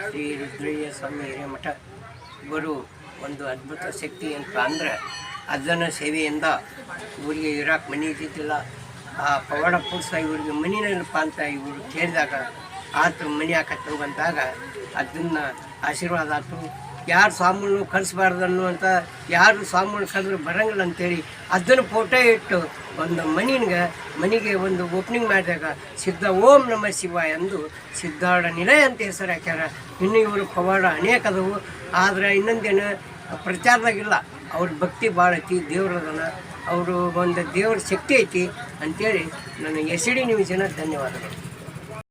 ಶ್ರೀ ರುದ್ರಯ್ಯ ಸ್ವಾಮಿ ಹಿರೇಮಠ ಇವರು ಒಂದು ಅದ್ಭುತ ಶಕ್ತಿ ಅಂತ ಅಂದ್ರೆ ಅದನ್ನ ಸೇವೆಯಿಂದ ಇವರಿಗೆ ಇರಕ್ಕೆ ಮನೆ ಇದ್ದಿದ್ದಿಲ್ಲ. ಆ ಪವಾಡ ಪುರುಷ ಇವರಿಗೆ ಮನೆಯಲ್ಲಪ್ಪ ಅಂತ ಇವರು ಕೇಳಿದಾಗ ಆತು ಮನೆ ಹಾಕತ್ತು ಬಂದಾಗ ಅದನ್ನ ಆಶೀರ್ವಾದ ಆತು. ಯಾರು ಸ್ವಾಮಿಗಳು ಕಳಿಸ್ಬಾರ್ದು ಅಂತ ಯಾರು ಸ್ವಾಮಿಗಳು ಕರೆದ್ರೆ ಬರಂಗಿಲ್ಲ ಅಂತೇಳಿ ಅದನ್ನು ಫೋಟೋ ಇಟ್ಟು ಒಂದು ಮನಿಗೆ ಮನೆಗೆ ಒಂದು ಓಪನಿಂಗ್ ಮಾಡಿದಾಗ ಸಿದ್ಧ ಓಂ ನಮ ಶಿವ ಎಂದು ಸಿದ್ಧಾರ್ಡ ನಿಲಯ ಅಂತ ಹೆಸರು ಹಾಕ್ಯಾರ. ಇನ್ನು ಇವರು ಪವಾಡ ಅನೇಕ ಅದವು. ಆದರೆ ಇನ್ನೊಂದೇನು ಪ್ರಚಾರದಾಗಿಲ್ಲ. ಅವ್ರ ಭಕ್ತಿ ಭಾಳ ಐತಿ ದೇವ್ರದನ ಅವರು ಒಂದು ದೇವ್ರ ಶಕ್ತಿ ಐತಿ ಅಂತೇಳಿ ನನ್ನ ಎಸ್ ಡಿ ನ್ಯೂಸಿನ ಧನ್ಯವಾದಗಳು.